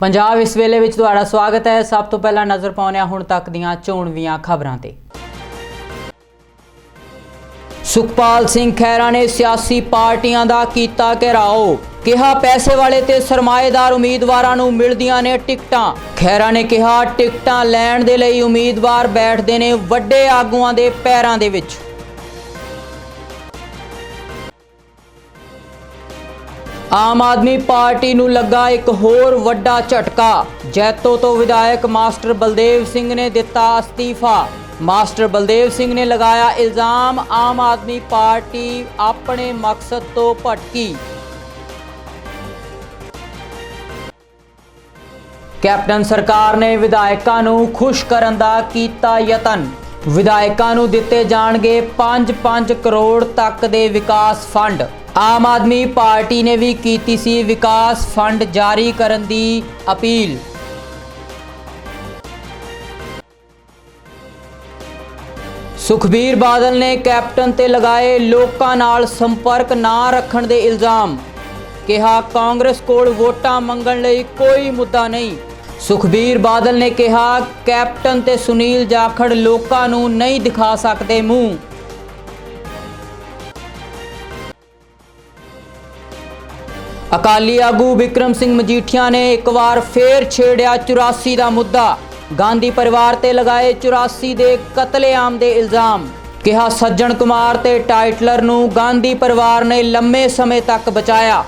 ਪੰਜਾਬ ਇਸ ਵੇਲੇ ਵਿੱਚ ਤੁਹਾਡਾ ਸਵਾਗਤ ਹੈ। ਸਭ ਤੋਂ ਪਹਿਲਾਂ ਨਜ਼ਰ ਪਾਉਂਦੇ ਹਾਂ ਹੁਣ ਤੱਕ ਦੀਆਂ ਚੋਣਵੀਆਂ ਖਬਰਾਂ ਤੇ। ਸੁਖਪਾਲ ਸਿੰਘ ਖਹਿਰਾ ਨੇ ਸਿਆਸੀ ਪਾਰਟੀਆਂ ਦਾ ਕੀਤਾ ਘਿਰਾਓ। ਕਿਹਾ ਪੈਸੇ ਵਾਲੇ ਤੇ ਸਰਮਾਏਦਾਰ ਉਮੀਦਵਾਰਾਂ ਨੂੰ ਮਿਲਦੀਆਂ ਨੇ ਟਿਕਟਾਂ। ਖਹਿਰਾ ਨੇ ਕਿਹਾ, ਟਿਕਟਾਂ ਲੈਣ ਦੇ ਲਈ ਉਮੀਦਵਾਰ ਬੈਠਦੇ ਨੇ ਵੱਡੇ ਆਗੂਆਂ ਦੇ ਪੈਰਾਂ ਦੇ ਵਿੱਚ। ਆਮ ਆਦਮੀ ਪਾਰਟੀ ਨੂੰ ਲੱਗਾ ਇੱਕ ਹੋਰ ਵੱਡਾ ਝਟਕਾ। ਜੈਤੋ ਤੋਂ ਵਿਧਾਇਕ ਮਾਸਟਰ ਬਲਦੇਵ ਸਿੰਘ ਨੇ ਦਿੱਤਾ ਅਸਤੀਫਾ। ਮਾਸਟਰ ਬਲਦੇਵ ਸਿੰਘ ਨੇ ਲਗਾਇਆ ਇਲਜ਼ਾਮ, ਆਮ ਆਦਮੀ ਪਾਰਟੀ ਆਪਣੇ ਮਕਸਦ ਤੋਂ ਭਟਕੀ। ਕੈਪਟਨ ਸਰਕਾਰ ਨੇ ਵਿਧਾਇਕਾਂ ਨੂੰ ਖੁਸ਼ ਕਰਨ ਦਾ ਕੀਤਾ ਯਤਨ। ਵਿਧਾਇਕਾਂ ਨੂੰ ਦਿੱਤੇ ਜਾਣਗੇ 5-5 ਕਰੋੜ ਤੱਕ ਦੇ ਵਿਕਾਸ ਫੰਡ। ਆਮ ਆਦਮੀ ਪਾਰਟੀ ਨੇ ਵੀ ਕੀਤੀ ਸੀ ਵਿਕਾਸ ਫੰਡ ਜਾਰੀ ਕਰਨ ਦੀ ਅਪੀਲ। ਸੁਖਬੀਰ ਬਾਦਲ ਨੇ ਕੈਪਟਨ ਤੇ ਲਗਾਏ ਲੋਕਾਂ ਨਾਲ ਸੰਪਰਕ ਨਾ ਰੱਖਣ ਦੇ ਇਲਜ਼ਾਮ। ਕਿਹਾ ਕਾਂਗਰਸ ਕੋਲ ਵੋਟਾਂ ਮੰਗਣ ਲਈ ਕੋਈ ਮੁੱਦਾ ਨਹੀਂ। ਸੁਖਬੀਰ ਬਾਦਲ ਨੇ ਕਿਹਾ ਕੈਪਟਨ ਤੇ ਸੁਨੀਲ ਜਾਖੜ ਲੋਕਾਂ ਨੂੰ ਨਹੀਂ ਦਿਖਾ ਸਕਦੇ ਮੂੰਹ। ਅਕਾਲੀ ਆਗੂ ਵਿਕਰਮ ਸਿੰਘ ਮਜੀਠੀਆ ਨੇ ਇੱਕ ਵਾਰ ਫੇਰ ਛੇੜਿਆ 84 ਦਾ ਮੁੱਦਾ। ਗਾਂਧੀ ਪਰਿਵਾਰ ਤੇ ਲਗਾਏ 84 ਦੇ ਕਤਲੇਆਮ ਦੇ ਇਲਜ਼ਾਮ। ਕਿਹਾ ਸੱਜਣ ਕੁਮਾਰ ਤੇ ਟਾਈਟਲਰ ਨੂੰ ਗਾਂਧੀ ਪਰਿਵਾਰ ਨੇ ਲੰਮੇ ਸਮੇਂ ਤੱਕ ਬਚਾਇਆ।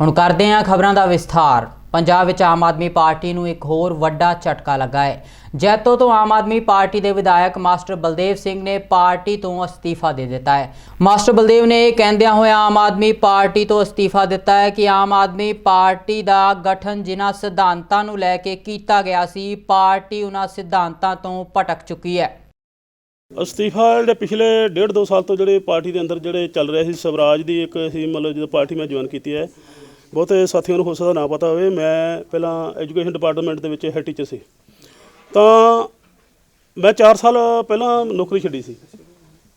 ਹੁਣ ਕਰਦੇ ਹਾਂ ਖਬਰਾਂ ਦਾ ਵਿਸਥਾਰ। ਪੰਜਾਬ ਵਿੱਚ ਆਮ ਆਦਮੀ ਪਾਰਟੀ ਨੂੰ ਇੱਕ ਹੋਰ ਵੱਡਾ ਝਟਕਾ ਲੱਗਾ ਹੈ। ਜੈਤੋ ਤੋਂ ਆਮ ਆਦਮੀ ਪਾਰਟੀ ਦੇ ਵਿਧਾਇਕ ਮਾਸਟਰ ਬਲਦੇਵ ਸਿੰਘ ਨੇ ਪਾਰਟੀ ਤੋਂ ਅਸਤੀਫਾ ਦੇ ਦਿੱਤਾ ਹੈ। ਮਾਸਟਰ ਬਲਦੇਵ ਨੇ ਇਹ ਕਹਿੰਦਿਆਂ ਹੋਇਆ ਆਮ ਆਦਮੀ ਪਾਰਟੀ ਤੋਂ ਅਸਤੀਫਾ ਦਿੱਤਾ ਹੈ ਕਿ ਆਮ ਆਦਮੀ ਪਾਰਟੀ ਦਾ ਗਠਨ ਜਿਨ੍ਹਾਂ ਸਿਧਾਂਤਾਂ ਨੂੰ ਲੈ ਕੇ ਕੀਤਾ ਗਿਆ ਸੀ, ਪਾਰਟੀ ਉਹਨਾਂ ਸਿਧਾਂਤਾਂ ਤੋਂ ਭਟਕ ਚੁੱਕੀ ਹੈ। ਅਸਤੀਫਾ ਜਿਹੜੇ ਪਿਛਲੇ ਡੇਢ ਦੋ ਸਾਲ ਤੋਂ ਜਿਹੜੇ ਪਾਰਟੀ ਦੇ ਅੰਦਰ ਜਿਹੜੇ ਚੱਲ ਰਿਹਾ ਸੀ, ਸਵਰਾਜ ਦੀ ਇੱਕ ਸੀ ਮਤਲਬ ਜਦੋਂ ਪਾਰਟੀ ਮੈਂ ਜੁਆਇਨ ਕੀਤੀ ਹੈ, ਬਹੁਤੇ ਸਾਥੀਆਂ ਨੂੰ ਹੋ ਸਕਦਾ ਨਾ ਪਤਾ ਹੋਵੇ, ਮੈਂ ਪਹਿਲਾਂ ਐਜੂਕੇਸ਼ਨ ਡਿਪਾਰਟਮੈਂਟ ਦੇ ਵਿੱਚ ਹੈਡ ਟੀਚਰ ਸੀ। ਤਾਂ ਮੈਂ 4 ਸਾਲ ਪਹਿਲਾਂ ਨੌਕਰੀ ਛੱਡੀ ਸੀ।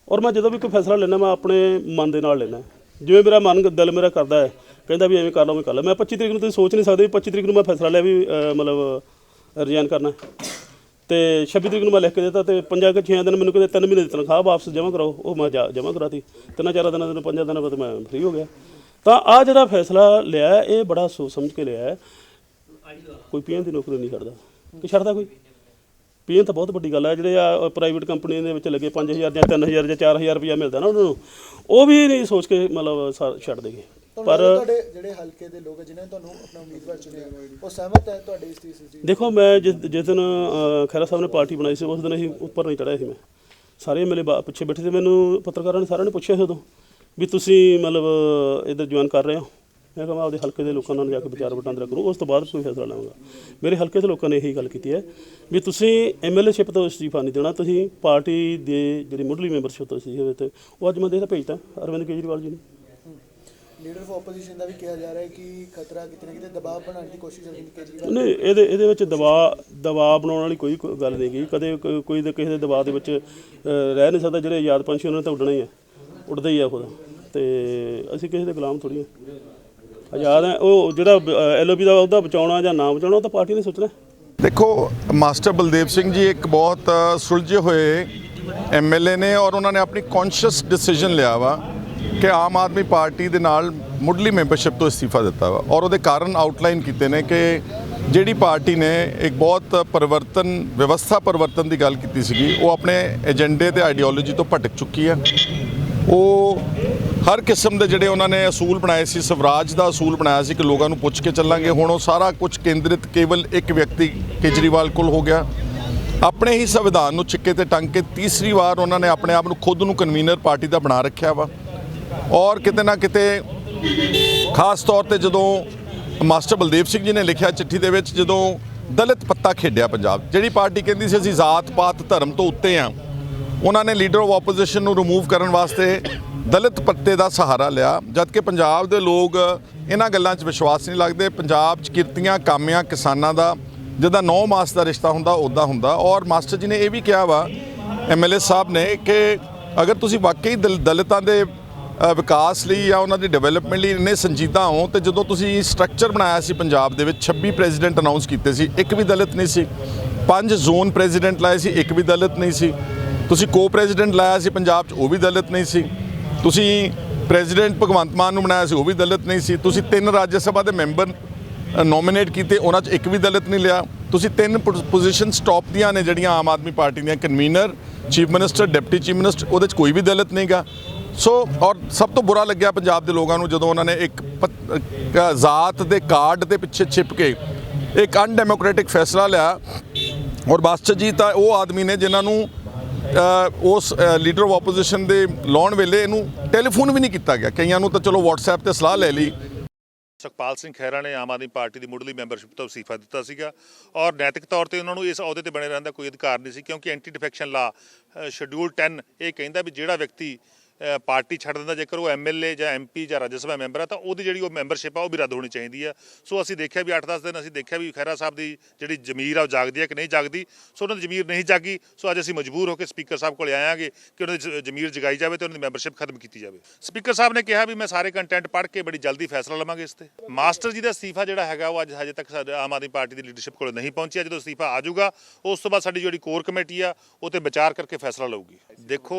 ਔਰ ਮੈਂ ਜਦੋਂ ਵੀ ਕੋਈ ਫੈਸਲਾ ਲੈਣਾ ਮੈਂ ਆਪਣੇ ਮਨ ਦੇ ਨਾਲ ਲੈਣਾ ਜਿਵੇਂ ਮੇਰਾ ਮਨ, ਦਿਲ ਮੇਰਾ ਕਰਦਾ ਹੈ, ਕਹਿੰਦਾ ਵੀ ਐਵੇਂ ਕਰ ਲਓ ਮੈਂ ਕਰ ਲਾਂ ਮੈਂ 25 ਤਰੀਕ ਨੂੰ ਤੁਸੀਂ ਸੋਚ ਨਹੀਂ ਸਕਦੇ ਵੀ 25 ਤਰੀਕ ਨੂੰ ਮੈਂ ਫੈਸਲਾ ਲਿਆ ਵੀ ਮਤਲਬ, ਰਿਜ਼ਾਈਨ ਕਰਨਾ ਤੇ 26 ਤਰੀਕ ਨੂੰ ਮੈਂ ਲਿਖ ਕੇ ਦਿੱਤਾ ਤੇ ਪੰਜਾਂ ਕਿ 6 ਦਿਨ ਮੈਨੂੰ ਕਹਿੰਦੇ 3 ਮਹੀਨੇ ਦੀ ਤਨਖਾਹ ਵਾਪਸ ਜਮ੍ਹਾਂ ਕਰਾਓ। ਉਹ ਮੈਂ ਜਮ੍ਹਾਂ ਕਰਾਤੀ। ਤਿੰਨਾਂ ਚਾਰਾਂ ਦਿਨਾਂ ਦੇ ਪੰਜਾਂ ਦਿਨਾਂ ਬਾਅਦ ਮੈਂ ਫ੍ਰੀ ਹੋ ਗਿਆ। ਤਾਂ ਆ ਜਿਹੜਾ ਫੈਸਲਾ ਲਿਆ, ਇਹ ਬੜਾ ਸੋਚ ਸਮਝ ਕੇ ਲਿਆ ਕੋਈ ਪੀਐਨ ਦੀ ਨੌਕਰੀ ਨਹੀਂ ਛੱਡਦਾ ਕਿ ਛੱਡਦਾ ਕੋਈ? ਪੀਐਨ ਤਾਂ ਬਹੁਤ ਵੱਡੀ ਗੱਲ ਹੈ ਜਿਹੜੇ ਆ ਪ੍ਰਾਈਵੇਟ ਕੰਪਨੀਆਂ ਦੇ ਵਿੱਚ ਲੱਗੇ 5000 ਜਾਂ 3000 ਜਾਂ 4000 ਰੁਪਇਆ ਮਿਲਦਾ ਨਾ ਉਹਨਾਂ ਨੂੰ ਉਹ ਵੀ ਨਹੀਂ ਸੋਚ ਕੇ ਮਤਲਬ ਸਾ- ਛੱਡ ਦੇਗੇ। ਪਰ ਪਰ ਤੁਹਾਡੇ ਜਿਹੜੇ ਹਲਕੇ ਦੇ ਲੋਕ ਆ ਜਿਨ੍ਹਾਂ ਨੇ ਤੁਹਾਨੂੰ ਆਪਣਾ ਉਮੀਦਵਾਰ ਚੁਣਿਆ ਉਹ ਸਹਿਮਤ ਹੈ ਤੁਹਾਡੀ ਇਸ ਚੀਜ਼ ਦੀ? ਦੇਖੋ ਮੈਂ ਜਿਸ ਜਿਸ ਦਿਨ ਅ, ਖਹਿਰਾ ਸਾਹਿਬ ਨੇ ਪਾਰਟੀ ਬਣਾਈ ਸੀ ਉਸ ਦਿਨ ਅਸੀਂ ਉੱਪਰ ਨਹੀਂ ਚੜਿਆ ਸੀ ਮੈਂ। ਸਾਰੇ ਮੇਰੇ ਪਿੱਛੇ ਬੈਠੇ ਸੀ ਮੈਨੂੰ ਪੱਤਰਕਾਰਾਂ ਨੇ ਸਾਰਿਆਂ ਨੇ ਪੁੱਛਿਆ ਸੀ ਉਦੋਂ ਵੀ ਤੁਸੀਂ ਮਤਲਬ ਇਧਰ ਜੁਆਇਨ ਕਰ ਰਹੇ ਹੋ। ਮੈਂ ਕਿਹਾ ਆਪਦੇ ਹਲਕੇ ਦੇ ਲੋਕਾਂ ਨਾਲ ਜਾ ਕੇ ਵਿਚਾਰ ਵਟਾਂਦਰਾ ਕਰੂੰ ਉਸ ਤੋਂ ਬਾਅਦ ਕੋਈ ਫੈਸਲਾ ਲਵਾਂਗਾ। ਮੇਰੇ ਹਲਕੇ ਦੇ ਲੋਕਾਂ ਨੇ ਇਹੀ ਗੱਲ ਕੀਤੀ ਹੈ ਵੀ ਤੁਸੀਂ ਐਮਐਲਏਸ਼ਿਪ ਤੋਂ ਅਸਤੀਫਾ ਨਹੀਂ ਦੇਣਾ ਤੁਸੀਂ ਪਾਰਟੀ ਦੇ ਜਿਹੜੀ ਮੁੱਢਲੀ ਮੈਂਬਰਸ਼ਿਪ ਤੋਂ ਸੀ ਹੋਵੇ ਤੇ ਉਹ ਅੱਜ ਮੈਂ ਦੇਖਦਾ ਭੇਜਤਾ ਅਰਵਿੰਦ ਕੇਜਰੀਵਾਲ ਜੀ ਨੇ। ਲੀਡਰ ਆਫ ਆਪੋਜੀਸ਼ਨ ਦਾ ਵੀ ਕਿਹਾ ਜਾ ਰਿਹਾ ਹੈ ਕਿ ਖਤਰਾ ਕਿਤੇ ਨਾ ਕਿਤੇ ਦਬਾਅ ਬਣਾਉਣ ਦੀ ਕੋਸ਼ਿਸ਼ ਅਰਵਿੰਦ ਕੇਜਰੀਵਾਲ ਨਹੀਂ ਇਹਦੇ ਇਹਦੇ ਵਿੱਚ ਦਬਾਅ ਦਬਾਅ ਬਣਾਉਣ ਵਾਲੀ ਕੋਈ ਗੱਲ ਨਹੀਂ ਗਈ ਕਦੇ ਕੋਈ- ਦੇ ਕਿਸੇ ਦੇ ਦਬਾਅ ਦੇ ਵਿੱਚ ਰਹਿ ਨਹੀਂ ਸਕਦਾ ਜਿਹੜੇ ਆਜ਼ਾਦ ਪੰਛੀ ਉਹਨਾਂ ਨੇ ਤਾਂ ਉੱਡਣਾ ਹੀ ਹੈ ਉੱਡਦੇ ਹੀ ਆ ਖੁਦ। ਤੇ ਅਸੀਂ ਕਿਸੇ ਦੇ ਗੁਲਾਮ ਥੋੜੀ ਹਾਂ ਆਜ਼ਾਦ ਹੈ, ਉਹ ਜਿਹੜਾ ਐਲਓਪੀ ਦਾ ਉਹਦਾ ਬਚਾਉਣਾ ਜਾਂ ਨਾ ਬਚਾਉਣਾ, ਉਹ ਤਾਂ ਪਾਰਟੀ ਨੇ ਸੋਚਣਾ। ਦੇਖੋ, ਮਾਸਟਰ ਬਲਦੇਵ ਸਿੰਘ ਜੀ ਇੱਕ ਬਹੁਤ ਸੁਲਝੇ ਹੋਏ ਐਮਐਲਏ ਨੇ ਔਰ ਉਹਨਾਂ ਨੇ ਆਪਣੀ ਕੌਨਸ਼ੀਅਸ ਡਿਸੀਜਨ ਲਿਆ ਵਾ ਕਿ ਆਮ ਆਦਮੀ ਪਾਰਟੀ ਦੇ ਨਾਲ ਮੁੱਢਲੀ ਮੈਂਬਰਸ਼ਿਪ ਤੋਂ ਅਸਤੀਫਾ ਦਿੱਤਾ ਵਾ। ਔਰ ਉਹਦੇ ਕਾਰਨ ਆਊਟਲਾਈਨ ਕੀਤੇ ਨੇ ਕਿ ਜਿਹੜੀ ਪਾਰਟੀ ਨੇ ਇੱਕ ਬਹੁਤ ਪਰਿਵਰਤਨ, ਵਿਵਸਥਾ ਪਰਿਵਰਤਨ ਦੀ ਗੱਲ ਕੀਤੀ ਸੀਗੀ, ਉਹ ਆਪਣੇ ਏਜੰਡੇ ਤੇ ਆਈਡੀਓਲੋਜੀ ਤੋਂ ਭਟਕ ਚੁੱਕੀ ਹੈ ਉਹ ਹਰ ਕਿਸਮ ਦੇ ਜਿਹੜੇ ਉਹਨਾਂ ਨੇ ਅਸੂਲ ਬਣਾਏ ਸੀ, ਸਵਰਾਜ ਦਾ ਅਸੂਲ ਬਣਾਇਆ ਸੀ ਕਿ ਲੋਕਾਂ ਨੂੰ ਪੁੱਛ ਕੇ ਚੱਲਾਂਗੇ। ਹੁਣ ਉਹ ਸਾਰਾ ਕੁਝ ਕੇਂਦਰਿਤ ਕੇਵਲ ਇੱਕ ਵਿਅਕਤੀ ਕੇਜਰੀਵਾਲ ਕੋਲ ਹੋ ਗਿਆ। ਆਪਣੇ ਹੀ ਸੰਵਿਧਾਨ ਨੂੰ ਚਿੱਕੇ ਤੇ ਟੰਗ ਕੇ ਤੀਸਰੀ ਵਾਰ ਉਹਨਾਂ ਨੇ ਆਪਣੇ ਆਪ ਨੂੰ ਖੁਦ ਨੂੰ ਕਨਵੀਨਰ ਪਾਰਟੀ ਦਾ ਬਣਾ ਰੱਖਿਆ ਵਾ। ਔਰ ਕਿਤੇ ਨਾ ਕਿਤੇ ਖਾਸ ਤੌਰ ਤੇ ਜਦੋਂ ਮਾਸਟਰ ਬਲਦੇਵ ਸਿੰਘ ਜੀ ਨੇ ਲਿਖਿਆ ਚਿੱਠੀ ਦੇ ਵਿੱਚ, ਜਦੋਂ ਦਲਿਤ ਪੱਤਾ ਖੇਡਿਆ ਪੰਜਾਬ, ਜਿਹੜੀ ਪਾਰਟੀ ਕਹਿੰਦੀ ਸੀ, ਅਸੀਂ ਜ਼ਾਤ ਪਾਤ ਧਰਮ ਤੋਂ ਉੱਤੇ ਆ। ਉਹਨਾਂ ਨੇ ਲੀਡਰ ਆਫ ਆਪੋਜੀਸ਼ਨ ਨੂੰ ਰਿਮੂਵ ਕਰਨ ਵਾਸਤੇ ਦਲਿਤ ਪੱਤੇ ਦਾ ਸਹਾਰਾ ਲਿਆ, ਜਦਕਿ ਪੰਜਾਬ ਦੇ ਲੋਕ ਇਹਨਾਂ ਗੱਲਾਂ 'ਚ ਵਿਸ਼ਵਾਸ ਨਹੀਂ ਲੱਗਦੇ। ਪੰਜਾਬ 'ਚ ਕਿਰਤੀਆਂ, ਕਾਮਿਆਂ, ਕਿਸਾਨਾਂ ਦਾ ਜਿਹਦਾ 9 ਮਾਸ ਦਾ ਰਿਸ਼ਤਾ ਹੁੰਦਾ ਉਦਾਂ ਹੁੰਦਾ। ਔਰ ਮਾਸਟਰ ਜੀ ਨੇ ਇਹ ਵੀ ਕਿਹਾ ਵਾ ਐਮਐਲਏ ਸਾਹਿਬ ਨੇ ਕਿ ਅਗਰ ਤੁਸੀਂ ਵਾਕਈ ਦਲ- ਦਲਿਤਾਂ ਦੇ ਵਿਕਾਸ ਲਈ ਜਾਂ ਉਹਨਾਂ ਦੀ ਡਿਵੈਲਪਮੈਂਟ ਲਈ ਇੰਨੇ ਸੰਜੀਦਾ ਹੋ, ਤੇ ਜਦੋਂ ਤੁਸੀਂ ਸਟਰਕਚਰ ਬਣਾਇਆ ਸੀ ਪੰਜਾਬ ਦੇ ਵਿੱਚ 26 ਪ੍ਰੈਜ਼ੀਡੈਂਟ ਅਨਾਉਂਸ ਕੀਤੇ ਸੀ, ਇੱਕ ਵੀ ਦਲਿਤ ਨਹੀਂ ਸੀ। ਪੰਜ ਜ਼ੋਨ ਪ੍ਰੈਜ਼ੀਡੈਂਟ ਲਾਏ ਸੀ, ਇੱਕ ਵੀ ਦਲਿਤ ਨਹੀਂ ਸੀ। ਤੁਸੀਂ ਕੋ ਪ੍ਰੈਜ਼ੀਡੈਂਟ ਲਾਇਆ ਸੀ ਪੰਜਾਬ 'ਚ, ਉਹ ਵੀ ਦਲਿਤ ਨਹੀਂ ਸੀ। ਤੁਸੀਂ ਪ੍ਰੈਜ਼ੀਡੈਂਟ ਭਗਵੰਤ ਮਾਨ ਨੂੰ ਬਣਾਇਆ ਸੀ, ਉਹ ਵੀ ਦਲਿਤ ਨਹੀਂ ਸੀ। ਤੁਸੀਂ ਤਿੰਨ ਰਾਜ ਸਭਾ ਦੇ ਮੈਂਬਰ ਨੋਮੀਨੇਟ ਕੀਤੇ, ਉਹਨਾਂ 'ਚ ਇੱਕ ਵੀ ਦਲਿਤ ਨਹੀਂ ਲਿਆ। ਤੁਸੀਂ ਤਿੰਨ ਪੋਜੀਸ਼ਨਸ ਟੌਪ ਦੀਆਂ ਨੇ, ਜਿਹੜੀਆਂ ਆਮ ਆਦਮੀ ਪਾਰਟੀ ਦੀਆਂ convener chief minister deputy chief minister ਉਹਦੇ 'ਚ ਕੋਈ ਵੀ ਦਲਿਤ ਨਹੀਂਗਾ। ਸੋ ਔਰ ਸਭ ਤੋਂ ਬੁਰਾ ਲੱਗਿਆ ਪੰਜਾਬ ਦੇ ਲੋਕਾਂ ਨੂੰ, ਜਦੋਂ ਉਹਨਾਂ ਨੇ ਇੱਕ ਜ਼ਾਤ ਦੇ ਕਾਰਡ ਦੇ ਪਿੱਛੇ ਛਿਪ ਕੇ ਇੱਕ ਅਨਡੈਮੋਕ੍ਰੈਟਿਕ ਫੈਸਲਾ ਲਿਆ। ਔਰ ਮਾਸਟਰ ਜੀ ਤਾਂ ਉਹ ਆਦਮੀ ਨੇ, ਜਿਨ੍ਹਾਂ ਨੂੰ ਉਸ ਲੀਡਰ ਆਫ ਆਪੋਜੀਸ਼ਨ ਦੇ ਲਾਉਣ ਵੇਲੇ ਇਹਨੂੰ ਟੈਲੀਫੋਨ ਵੀ ਨਹੀਂ ਕੀਤਾ ਗਿਆ। ਕਈਆਂ ਨੂੰ ਤਾਂ ਚਲੋ WhatsApp ਤੇ ਸਲਾਹ ਲੈ ਲਈ। ਸੁਖਪਾਲ ਸਿੰਘ ਖਹਿਰਾ ਨੇ ਆਮ ਆਦਮੀ ਪਾਰਟੀ ਦੀ ਮੁੱਢਲੀ ਮੈਂਬਰਸ਼ਿਪ ਤੋਂ ਅਸਤੀਫਾ ਦਿੱਤਾ ਸੀਗਾ ਔਰ ਨੈਤਿਕ ਤੌਰ ਤੇ ਉਹਨਾਂ ਨੂੰ ਇਸ ਅਹੁਦੇ ਤੇ ਬਣੇ ਰਹਿਣ ਦਾ ਕੋਈ ਅਧਿਕਾਰ ਨਹੀਂ ਸੀ ਕਿਉਂਕਿ ਐਂਟੀ ਡਿਫੈਕਸ਼ਨ ਲਾ ਸ਼ਡਿਊਲ 10 ਇਹ ਕਹਿੰਦਾ ਵੀ ਜਿਹੜਾ ਵਿਅਕਤੀ ਪਾਰਟੀ ਛੱਡ ਦਿੰਦਾ, ਜੇਕਰ ਉਹ ਐਮਐਲਏ ਜਾਂ ਐਮਪੀ ਜਾਂ ਰਾਜ ਸਭਾ ਮੈਂਬਰ ਆ, ਤਾਂ ਉਹਦੀ ਜਿਹੜੀ ਉਹ ਮੈਂਬਰਸ਼ਿਪ ਆ, ਉਹ ਵੀ ਰੱਦ ਹੋਣੀ ਚਾਹੀਦੀ ਆ। ਸੋ ਅਸੀਂ ਦੇਖਿਆ ਵੀ 8-10 ਦਿਨ ਅਸੀਂ ਦੇਖਿਆ ਵੀ ਖਹਿਰਾ ਸਾਹਿਬ ਦੀ ਜਿਹੜੀ ਜ਼ਮੀਰ ਆ, ਉਹ ਜਾਗਦੀ ਹੈ ਕਿ ਨਹੀਂ ਜਾਗਦੀ। ਸੋ ਉਹਨਾਂ ਦੀ ਜ਼ਮੀਰ ਨਹੀਂ ਜਾਗੀ। ਸੋ ਅੱਜ ਅਸੀਂ ਮਜਬੂਰ ਹੋ ਕੇ ਸਪੀਕਰ ਸਾਹਿਬ ਕੋਲ ਆਇਆਂਗੇ ਕਿ ਉਹਨਾਂ ਦੀ ਜ਼ਮੀਰ ਜਗਾਈ ਜਾਵੇ ਤੇ ਉਹਨਾਂ ਦੀ ਮੈਂਬਰਸ਼ਿਪ ਖਤਮ ਕੀਤੀ ਜਾਵੇ। ਸਪੀਕਰ ਸਾਹਿਬ ਨੇ ਕਿਹਾ ਵੀ ਮੈਂ ਸਾਰੇ ਕੰਟੈਂਟ ਪੜ੍ਹ ਕੇ ਬੜੀ ਜਲਦੀ ਫੈਸਲਾ ਲਵਾਂਗੇ ਇਸ ਤੇ। ਮਾਸਟਰ ਜੀ ਦਾ ਅਸਤੀਫਾ ਜਿਹੜਾ ਹੈਗਾ, ਉਹ ਅੱਜ ਹਜੇ ਤੱਕ ਸਾਡੇ ਆਮ ਆਦਮੀ ਪਾਰਟੀ ਦੀ ਲੀਡਰਸ਼ਿਪ ਕੋਲ ਨਹੀਂ ਪਹੁੰਚਿਆ। ਜਦੋਂ ਅਸਤੀਫਾ ਆ ਜਾਊਗਾ, ਉਸ ਤੋਂ ਬਾਅਦ ਸਾਡੀ ਜਿਹੜੀ ਕੋਰ ਕਮੇਟੀ ਆ, ਉਹ ਤੇ ਵਿਚਾਰ ਕਰਕੇ ਫੈਸਲਾ ਲਊਗੀ। ਦੇਖੋ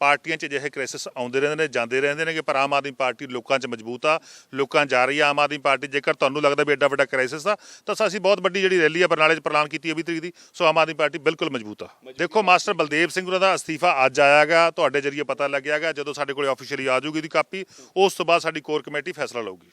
ਪਾਰਟੀਆਂ 'ਚ ਅਜਿਹੇ ਕ੍ਰਾਈਸਿਸ ਆਉਂਦੇ ਰਹਿੰਦੇ ਨੇ ਜਾਂਦੇ ਰਹਿੰਦੇ ਨੇ ਕਿ ਪਰ ਆਮ ਆਦਮੀ ਪਾਰਟੀ ਲੋਕਾਂ 'ਚ ਮਜ਼ਬੂਤ ਆ ਲੋਕਾਂ ਜਾ ਰਹੀ ਆ ਆਮ ਆਦਮੀ ਪਾਰਟੀ। ਜੇਕਰ ਤੁਹਾਨੂੰ ਲੱਗਦਾ ਵੀ ਐਡਾ ਵੱਡਾ ਕ੍ਰਾਈਸਿਸ ਆ ਤਾਂ ਅਸੀਂ ਬਹੁਤ ਵੱਡੀ ਜਿਹੜੀ ਰੈਲੀ ਆ ਬਰਨਾਲੇ 'ਚ ਪ੍ਰਲਾਨ ਕੀਤੀ ਹੈ 20 ਤਰੀਕ ਦੀ ਸੋ ਆਮ ਆਦਮੀ ਪਾਰਟੀ ਬਿਲਕੁਲ ਮਜ਼ਬੂਤ ਆ। ਦੇਖੋ ਮਾਸਟਰ ਬਲਦੇਵ ਸਿੰਘ ਉਹਨਾਂ ਦਾ ਅਸਤੀਫਾ ਅੱਜ ਆਇਆਗਾ ਤੁਹਾਡੇ ਜਰੀਏ ਪਤਾ ਲੱਗਿਆਗਾ ਜਦੋਂ ਸਾਡੇ ਕੋਲੇ ਆਫੀਸ਼ੀਅਲੀ ਆ ਜਾਊਗੀ ਦੀ ਕਾਪੀ ਉਸ ਤੋਂ ਬਾਅਦ ਸਾਡੀ ਕੋਰ ਕਮੇਟੀ ਫੈਸਲਾ ਲਊਗੀ।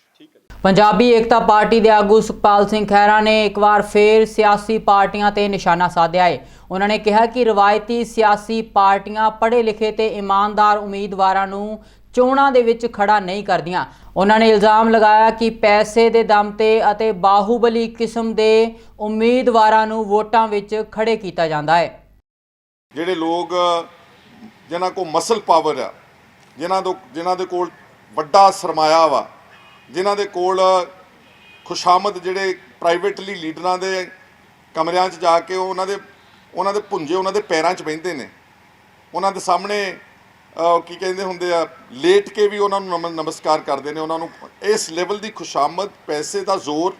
ਪੰਜਾਬੀ ਏਕਤਾ ਪਾਰਟੀ ਦੇ ਆਗੂ ਸੁਖਪਾਲ ਸਿੰਘ ਖਹਿਰਾ ਨੇ ਇੱਕ ਵਾਰ ਫੇਰ ਸਿਆਸੀ ਪਾਰਟੀਆਂ ਤੇ ਨਿਸ਼ਾਨਾ ਸਾਧਿਆ ਹੈ ਉਹਨਾਂ ਨੇ ਕਿਹਾ ਕਿ ਰਵਾਇਤੀ ਸਿਆਸੀ ਪਾਰਟੀਆਂ ਪੜ੍ਹੇ ਲਿਖੇ ਤੇ ਇਮਾਨਦਾਰ ਉਮੀਦਵਾਰਾਂ ਨੂੰ ਚੋਣਾਂ ਦੇ ਵਿੱਚ ਖੜਾ ਨਹੀਂ ਕਰਦੀਆਂ। ਉਹਨਾਂ ਨੇ ਇਲਜ਼ਾਮ ਲਗਾਇਆ ਕਿ ਪੈਸੇ ਦੇ ਦਮ ਤੇ ਅਤੇ ਬਾਹੂਬਲੀ ਕਿਸਮ ਦੇ ਉਮੀਦਵਾਰਾਂ ਨੂੰ ਵੋਟਾਂ ਵਿੱਚ ਖੜੇ ਕੀਤਾ ਜਾਂਦਾ ਹੈ ਜਿਹੜੇ ਲੋਕ, ਜਿਨ੍ਹਾਂ ਕੋਲ ਮਸਲ ਪਾਵਰ ਆ, ਜਿਨ੍ਹਾਂ ਤੋਂ ਜਿਨ੍ਹਾਂ ਦੇ ਕੋਲ ਵੱਡਾ ਸਰਮਾਇਆ ਵਾ ਜਿਨ੍ਹਾਂ ਦੇ ਕੋਲ ਖੁਸ਼ਾਮਦ ਜਿਹੜੇ ਪ੍ਰਾਈਵੇਟਲੀ ਲੀਡਰਾਂ ਦੇ ਕਮਰਿਆਂ 'ਚ ਜਾ ਕੇ ਉਹਨਾਂ ਦੇ ਉਹਨਾਂ ਦੇ ਪੁੰਜੇ ਉਹਨਾਂ ਦੇ ਪੈਰਾਂ 'ਚ ਬਹਿੰਦੇ ਨੇ। ਉਹਨਾਂ ਦੇ ਸਾਹਮਣੇ ਕੀ ਕਹਿੰਦੇ ਹੁੰਦੇ ਆ, ਲੇਟ ਕੇ ਵੀ ਉਹਨਾਂ ਨੂੰ ਨਮ- ਨਮਸਕਾਰ ਕਰਦੇ ਨੇ। ਉਹਨਾਂ ਨੂੰ ਇਸ ਲੈਵਲ ਦੀ ਖੁਸ਼ਾਮਦ, ਪੈਸੇ ਦਾ ਜ਼ੋਰ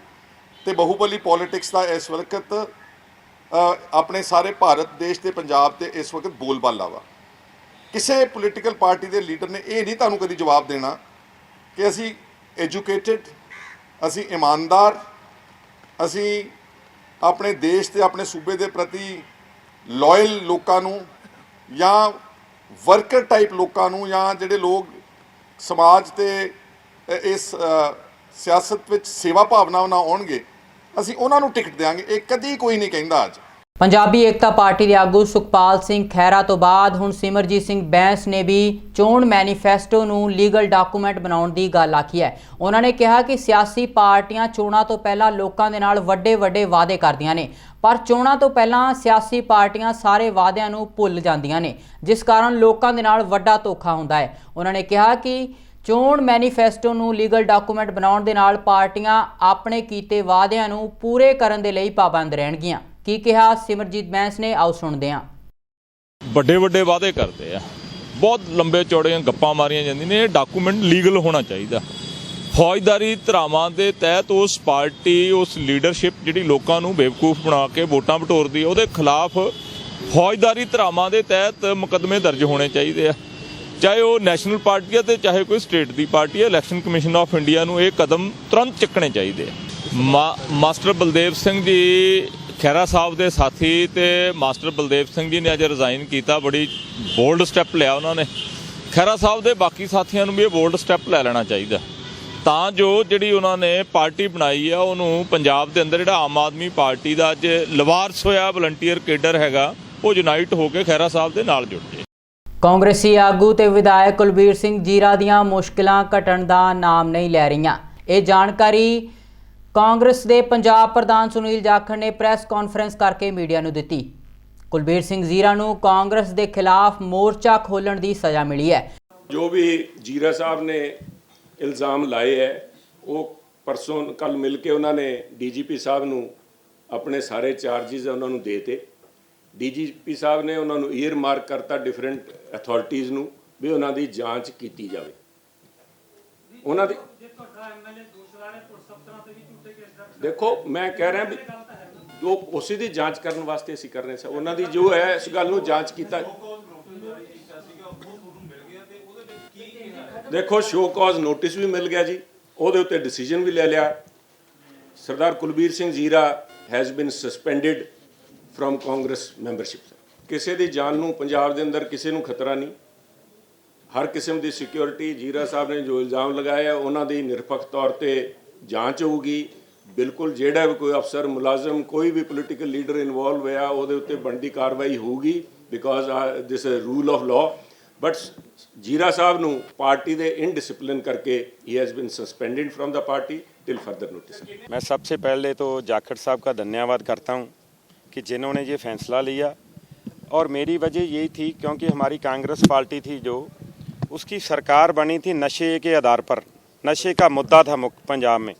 ਤੇ ਬਹੁਬਲੀ ਪੋਲਿਟਿਕਸ ਦਾ ਇਸ ਵਕਤ ਆਪਣੇ ਸਾਰੇ ਭਾਰਤ ਦੇਸ਼ ਤੇ ਪੰਜਾਬ ਤੇ ਇਸ ਵਕਤ ਬੋਲਬਾਲਾ ਵਾ। ਕਿਸੇ ਪੋਲੀਟੀਕਲ ਪਾਰਟੀ ਦੇ ਲੀਡਰ ਨੇ ਇਹ ਨਹੀਂ ਤੁਹਾਨੂੰ ਕਦੀ ਜਵਾਬ ਦੇਣਾ ਕਿ ਅਸੀਂ ਐਜੂਕੇਟਿਡ ਅਸੀਂ ਇਮਾਨਦਾਰ, ਅਸੀਂ ਆਪਣੇ ਦੇਸ਼ ਤੇ ਆਪਣੇ ਸੂਬੇ ਦੇ ਪ੍ਰਤੀ ਲਾਇਲ ਲੋਕਾਂ ਨੂੰ ਜਾਂ ਵਰਕਰ ਟਾਈਪ ਲੋਕਾਂ ਨੂੰ ਜਾਂ ਜਿਹੜੇ ਲੋਕ ਸਮਾਜ ਤੇ ਇਸ ਸਿਆਸਤ ਵਿੱਚ ਸੇਵਾ ਭਾਵਨਾ ਨਾਲ ਆਉਣਗੇ, ਅਸੀਂ ਉਹਨਾਂ ਨੂੰ ਟਿਕਟ ਦੇਵਾਂਗੇ ਇਹ ਕਦੀ ਕੋਈ ਨਹੀਂ ਕਹਿੰਦਾ ਅੱਜ। ਪੰਜਾਬੀ ਏਕਤਾ ਪਾਰਟੀ ਦੇ ਆਗੂ ਸੁਖਪਾਲ ਸਿੰਘ ਖਹਿਰਾ ਤੋਂ ਬਾਅਦ ਹੁਣ ਸਿਮਰਜੀਤ ਸਿੰਘ ਬੈਂਸ ਨੇ ਵੀ ਚੋਣ ਮੈਨੀਫੈਸਟੋ ਨੂੰ ਲੀਗਲ ਡਾਕੂਮੈਂਟ ਬਣਾਉਣ ਦੀ ਗੱਲ ਆਖੀ ਹੈ। ਉਹਨਾਂ ਨੇ ਕਿਹਾ ਕਿ ਸਿਆਸੀ ਪਾਰਟੀਆਂ ਚੋਣਾਂ ਤੋਂ ਪਹਿਲਾਂ ਲੋਕਾਂ ਦੇ ਨਾਲ ਵੱਡੇ ਵੱਡੇ ਵਾਅਦੇ ਕਰਦੀਆਂ ਨੇ, ਪਰ ਚੋਣਾਂ ਤੋਂ ਪਹਿਲਾਂ ਸਿਆਸੀ ਪਾਰਟੀਆਂ ਸਾਰੇ ਵਾਅਦਿਆਂ ਨੂੰ ਭੁੱਲ ਜਾਂਦੀਆਂ ਨੇ, ਜਿਸ ਕਾਰਨ ਲੋਕਾਂ ਦੇ ਨਾਲ ਵੱਡਾ ਧੋਖਾ ਹੁੰਦਾ ਹੈ। ਉਹਨਾਂ ਨੇ ਕਿਹਾ ਕਿ ਚੋਣ ਮੈਨੀਫੈਸਟੋ ਨੂੰ ਲੀਗਲ ਡਾਕੂਮੈਂਟ ਬਣਾਉਣ ਦੇ ਨਾਲ ਪਾਰਟੀਆਂ ਆਪਣੇ ਕੀਤੇ ਵਾਅਦਿਆਂ ਨੂੰ ਪੂਰੇ ਕਰਨ ਦੇ ਲਈ ਪਾਬੰਦ ਰਹਿਣਗੀਆਂ। ਕੀ ਕਿਹਾ ਸਿਮਰਜੀਤ ਬੈਂਸ ਨੇ? ਆਓ ਸੁਣਦੇ ਹਾਂ। ਵੱਡੇ ਵੱਡੇ ਵਾਅਦੇ ਕਰਦੇ ਆ। ਬਹੁਤ ਲੰਬੇ ਚੌੜੇ ਗੱਪਾਂ ਮਾਰੀਆਂ ਜਾਂਦੀਆਂ ਨੇ। ਇਹ ਡਾਕੂਮੈਂਟ ਲੀਗਲ ਹੋਣਾ ਚਾਹੀਦਾ। ਫੌਜਦਾਰੀ ਧਰਾਵਾਂ ਦੇ ਤਹਿਤ ਉਸ ਪਾਰਟੀ ਉਸ ਲੀਡਰਸ਼ਿਪ ਜਿਹੜੀ ਲੋਕਾਂ ਨੂੰ ਬੇਵਕੂਫ ਬਣਾ ਕੇ ਵੋਟਾਂ ਬਟੋਰਦੀ ਹੈ, ਉਹਦੇ ਖਿਲਾਫ ਫੌਜਦਾਰੀ ਧਰਾਵਾਂ ਦੇ ਤਹਿਤ ਮੁਕੱਦਮੇ ਦਰਜ ਹੋਣੇ ਚਾਹੀਦੇ ਆ। ਚਾਹੇ ਉਹ ਨੈਸ਼ਨਲ ਪਾਰਟੀ ਹੈ ਤੇ ਚਾਹੇ ਕੋਈ ਸਟੇਟ ਦੀ ਪਾਰਟੀ ਹੈ ਇਲੈਕਸ਼ਨ ਕਮਿਸ਼ਨ ਆਫ ਇੰਡੀਆ ਨੂੰ ਇਹ ਕਦਮ ਤੁਰੰਤ ਚੱਕਣੇ ਚਾਹੀਦੇ ਆ। ਮਾ- ਮਾਸਟਰ ਬਲਦੇਵ ਸਿੰਘ ਜੀ ਖੈਰਾ ਸਾਹਿਬ ਦੇ ਸਾਥੀ ਤੇ ਮਾਸਟਰ ਬਲਦੇਵ ਸਿੰਘ ਜੀ ਨੇ ਅੱਜ ਰਿਜ਼ਾਈਨ ਕੀਤਾ, ਬੜੀ ਬੋਲਡ ਸਟੈਪ ਲਿਆ ਉਹਨਾਂ ਨੇ। ਖੈਰਾ ਸਾਹਿਬ ਦੇ ਬਾਕੀ ਸਾਥੀਆਂ ਨੂੰ ਵੀ ਇਹ ਬੋਲਡ ਸਟੈਪ ਲੈ ਲੈਣਾ ਚਾਹੀਦਾ। ਤਾਂ ਜੋ ਜਿਹੜੀ ਉਹਨਾਂ ਨੇ ਪਾਰਟੀ ਬਣਾਈ ਆ, ਉਹਨੂੰ ਪੰਜਾਬ ਦੇ ਅੰਦਰ ਜਿਹੜਾ ਆਮ ਆਦਮੀ ਪਾਰਟੀ ਦਾ ਅੱਜ ਲਵਾਰਸ ਹੋਇਆ ਵਲੰਟੀਅਰ ਕੇਡਰ ਹੈਗਾ, ਉਹ ਯੂਨਾਈਟ ਹੋ ਕੇ ਖੈਰਾ ਸਾਹਿਬ ਦੇ ਨਾਲ ਜੁੜ ਜੇ ਕਾਂਗਰਸੀ ਆਗੂ ਤੇ ਵਿਧਾਇਕ ਕੁਲਬੀਰ ਸਿੰਘ ਜੀਰਾ ਦੀਆਂ ਮੁਸ਼ਕਲਾਂ ਘਟਣ ਦਾ ਨਾਮ ਨਹੀਂ ਲੈ ਰਹੀਆਂ। ਇਹ ਜਾਣਕਾਰੀ ਕਾਂਗਰਸ ਦੇ ਪੰਜਾਬ ਪ੍ਰਧਾਨ ਸੁਨੀਲ ਜਾਖੜ ਨੇ ਪ੍ਰੈਸ ਕਾਨਫਰੰਸ ਕਰਕੇ ਮੀਡੀਆ ਨੂੰ ਦਿੱਤੀ। ਕੁਲਬੀਰ ਸਿੰਘ ਜੀਰਾ ਨੂੰ ਕਾਂਗਰਸ ਦੇ ਖਿਲਾਫ ਮੋਰਚਾ ਖੋਲਣ ਦੀ ਸਜ਼ਾ ਮਿਲੀ ਹੈ। ਜੋ ਵੀ ਜੀਰਾ ਸਾਹਿਬ ਨੇ ਇਲਜ਼ਾਮ ਲਾਏ ਹੈ, ਉਹ ਪਰਸੋਂ ਕੱਲ ਮਿਲ ਕੇ ਉਹਨਾਂ ਨੇ ਡੀਜੀਪੀ ਸਾਹਿਬ ਨੂੰ ਆਪਣੇ ਸਾਰੇ ਚਾਰजेस ਉਹਨਾਂ ਨੂੰ ਦੇਤੇ। ਡੀਜੀਪੀ ਸਾਹਿਬ ਨੇ ਉਹਨਾਂ ਨੂੰ ਈਅਰ ਮਾਰਕ ਕਰਤਾ ਡਿਫਰੈਂਟ ਅਥਾਰਟੀਆਂ ਨੂੰ ਵੀ ਉਹਨਾਂ ਦੀ ਜਾਂਚ ਕੀਤੀ ਜਾਵੇ। ਉਹਨਾਂ ਦੀ ਦੇਖੋ ਮੈਂ ਕਹਿ ਰਿਹਾ ਵੀ ਜੋ ਉਸੇ ਦੀ ਜਾਂਚ ਕਰਨ ਵਾਸਤੇ ਅਸੀਂ ਕਰ ਰਹੇ ਸੀ ਉਹਨਾਂ ਦੀ ਜੋ ਹੈ ਇਸ ਗੱਲ ਨੂੰ ਜਾਂਚ ਕੀਤਾ ਦੇਖੋ ਸ਼ੋ ਕਾਜ਼ ਨੋਟਿਸ ਵੀ ਮਿਲ ਗਿਆ ਜੀ। ਉਹਦੇ ਉੱਤੇ ਡਿਸੀਜਨ ਵੀ ਲੈ ਲਿਆ। Sardar Kulbir Singh Zira has been suspended from Congress membership ਕਿਸੇ ਦੀ ਜਾਨ ਨੂੰ ਪੰਜਾਬ ਦੇ ਅੰਦਰ ਕਿਸੇ ਨੂੰ ਖਤਰਾ ਨਹੀਂ। ਹਰ ਕਿਸਮ ਦੀ ਸਿਕਿਉਰਿਟੀ ਜੀਰਾ ਸਾਹਿਬ ਨੇ ਜੋ ਇਲਜ਼ਾਮ ਲਗਾਇਆ ਉਹਨਾਂ ਦੀ ਨਿਰਪੱਖ ਤੌਰ ਤੇ ਜਾਂਚ ਹੋਊਗੀ। ਬਿਲਕੁਲ ਜਿਹੜਾ ਵੀ ਕੋਈ ਅਫਸਰ, ਮੁਲਾਜ਼ਮ, ਕੋਈ ਵੀ ਪੋਲੀਟੀਕਲ ਲੀਡਰ ਇਨਵੋਲਵ ਹੋਇਆ, ਉਹਦੇ ਉੱਤੇ ਬਣਦੀ ਕਾਰਵਾਈ ਹੋਊਗੀ because this is rule of law but Zira Sahib ਨੂੰ ਪਾਰਟੀ ਦੇ ਇਨਡਿਸਪਲਿਨ ਕਰਕੇ ਹੀ has been suspended party till further notice ਮੈਂ ਸਭ मैं ਪਹਿਲੇ ਤੋਂ ਜਾਖੜ ਸਾਹਿਬ साहब ਧੰਨਵਾਦ धन्यवाद ਹਾਂ ਕਿ कि ਨੇ ये ਫੈਸਲਾ ਲਿਆ। ਔਰ ਮੇਰੀ ਵਜ੍ਹਾ ਇਹੀ ਥੀ ਕਿਉਂਕਿ ਹਮਾਰੀ ਕਾਂਗਰਸ ਪਾਰਟੀ थी ਜੋ उसकी सरकार बनी थी नशे के आधार पर। नशे का मुद्दा था मुख्य पंजाब में।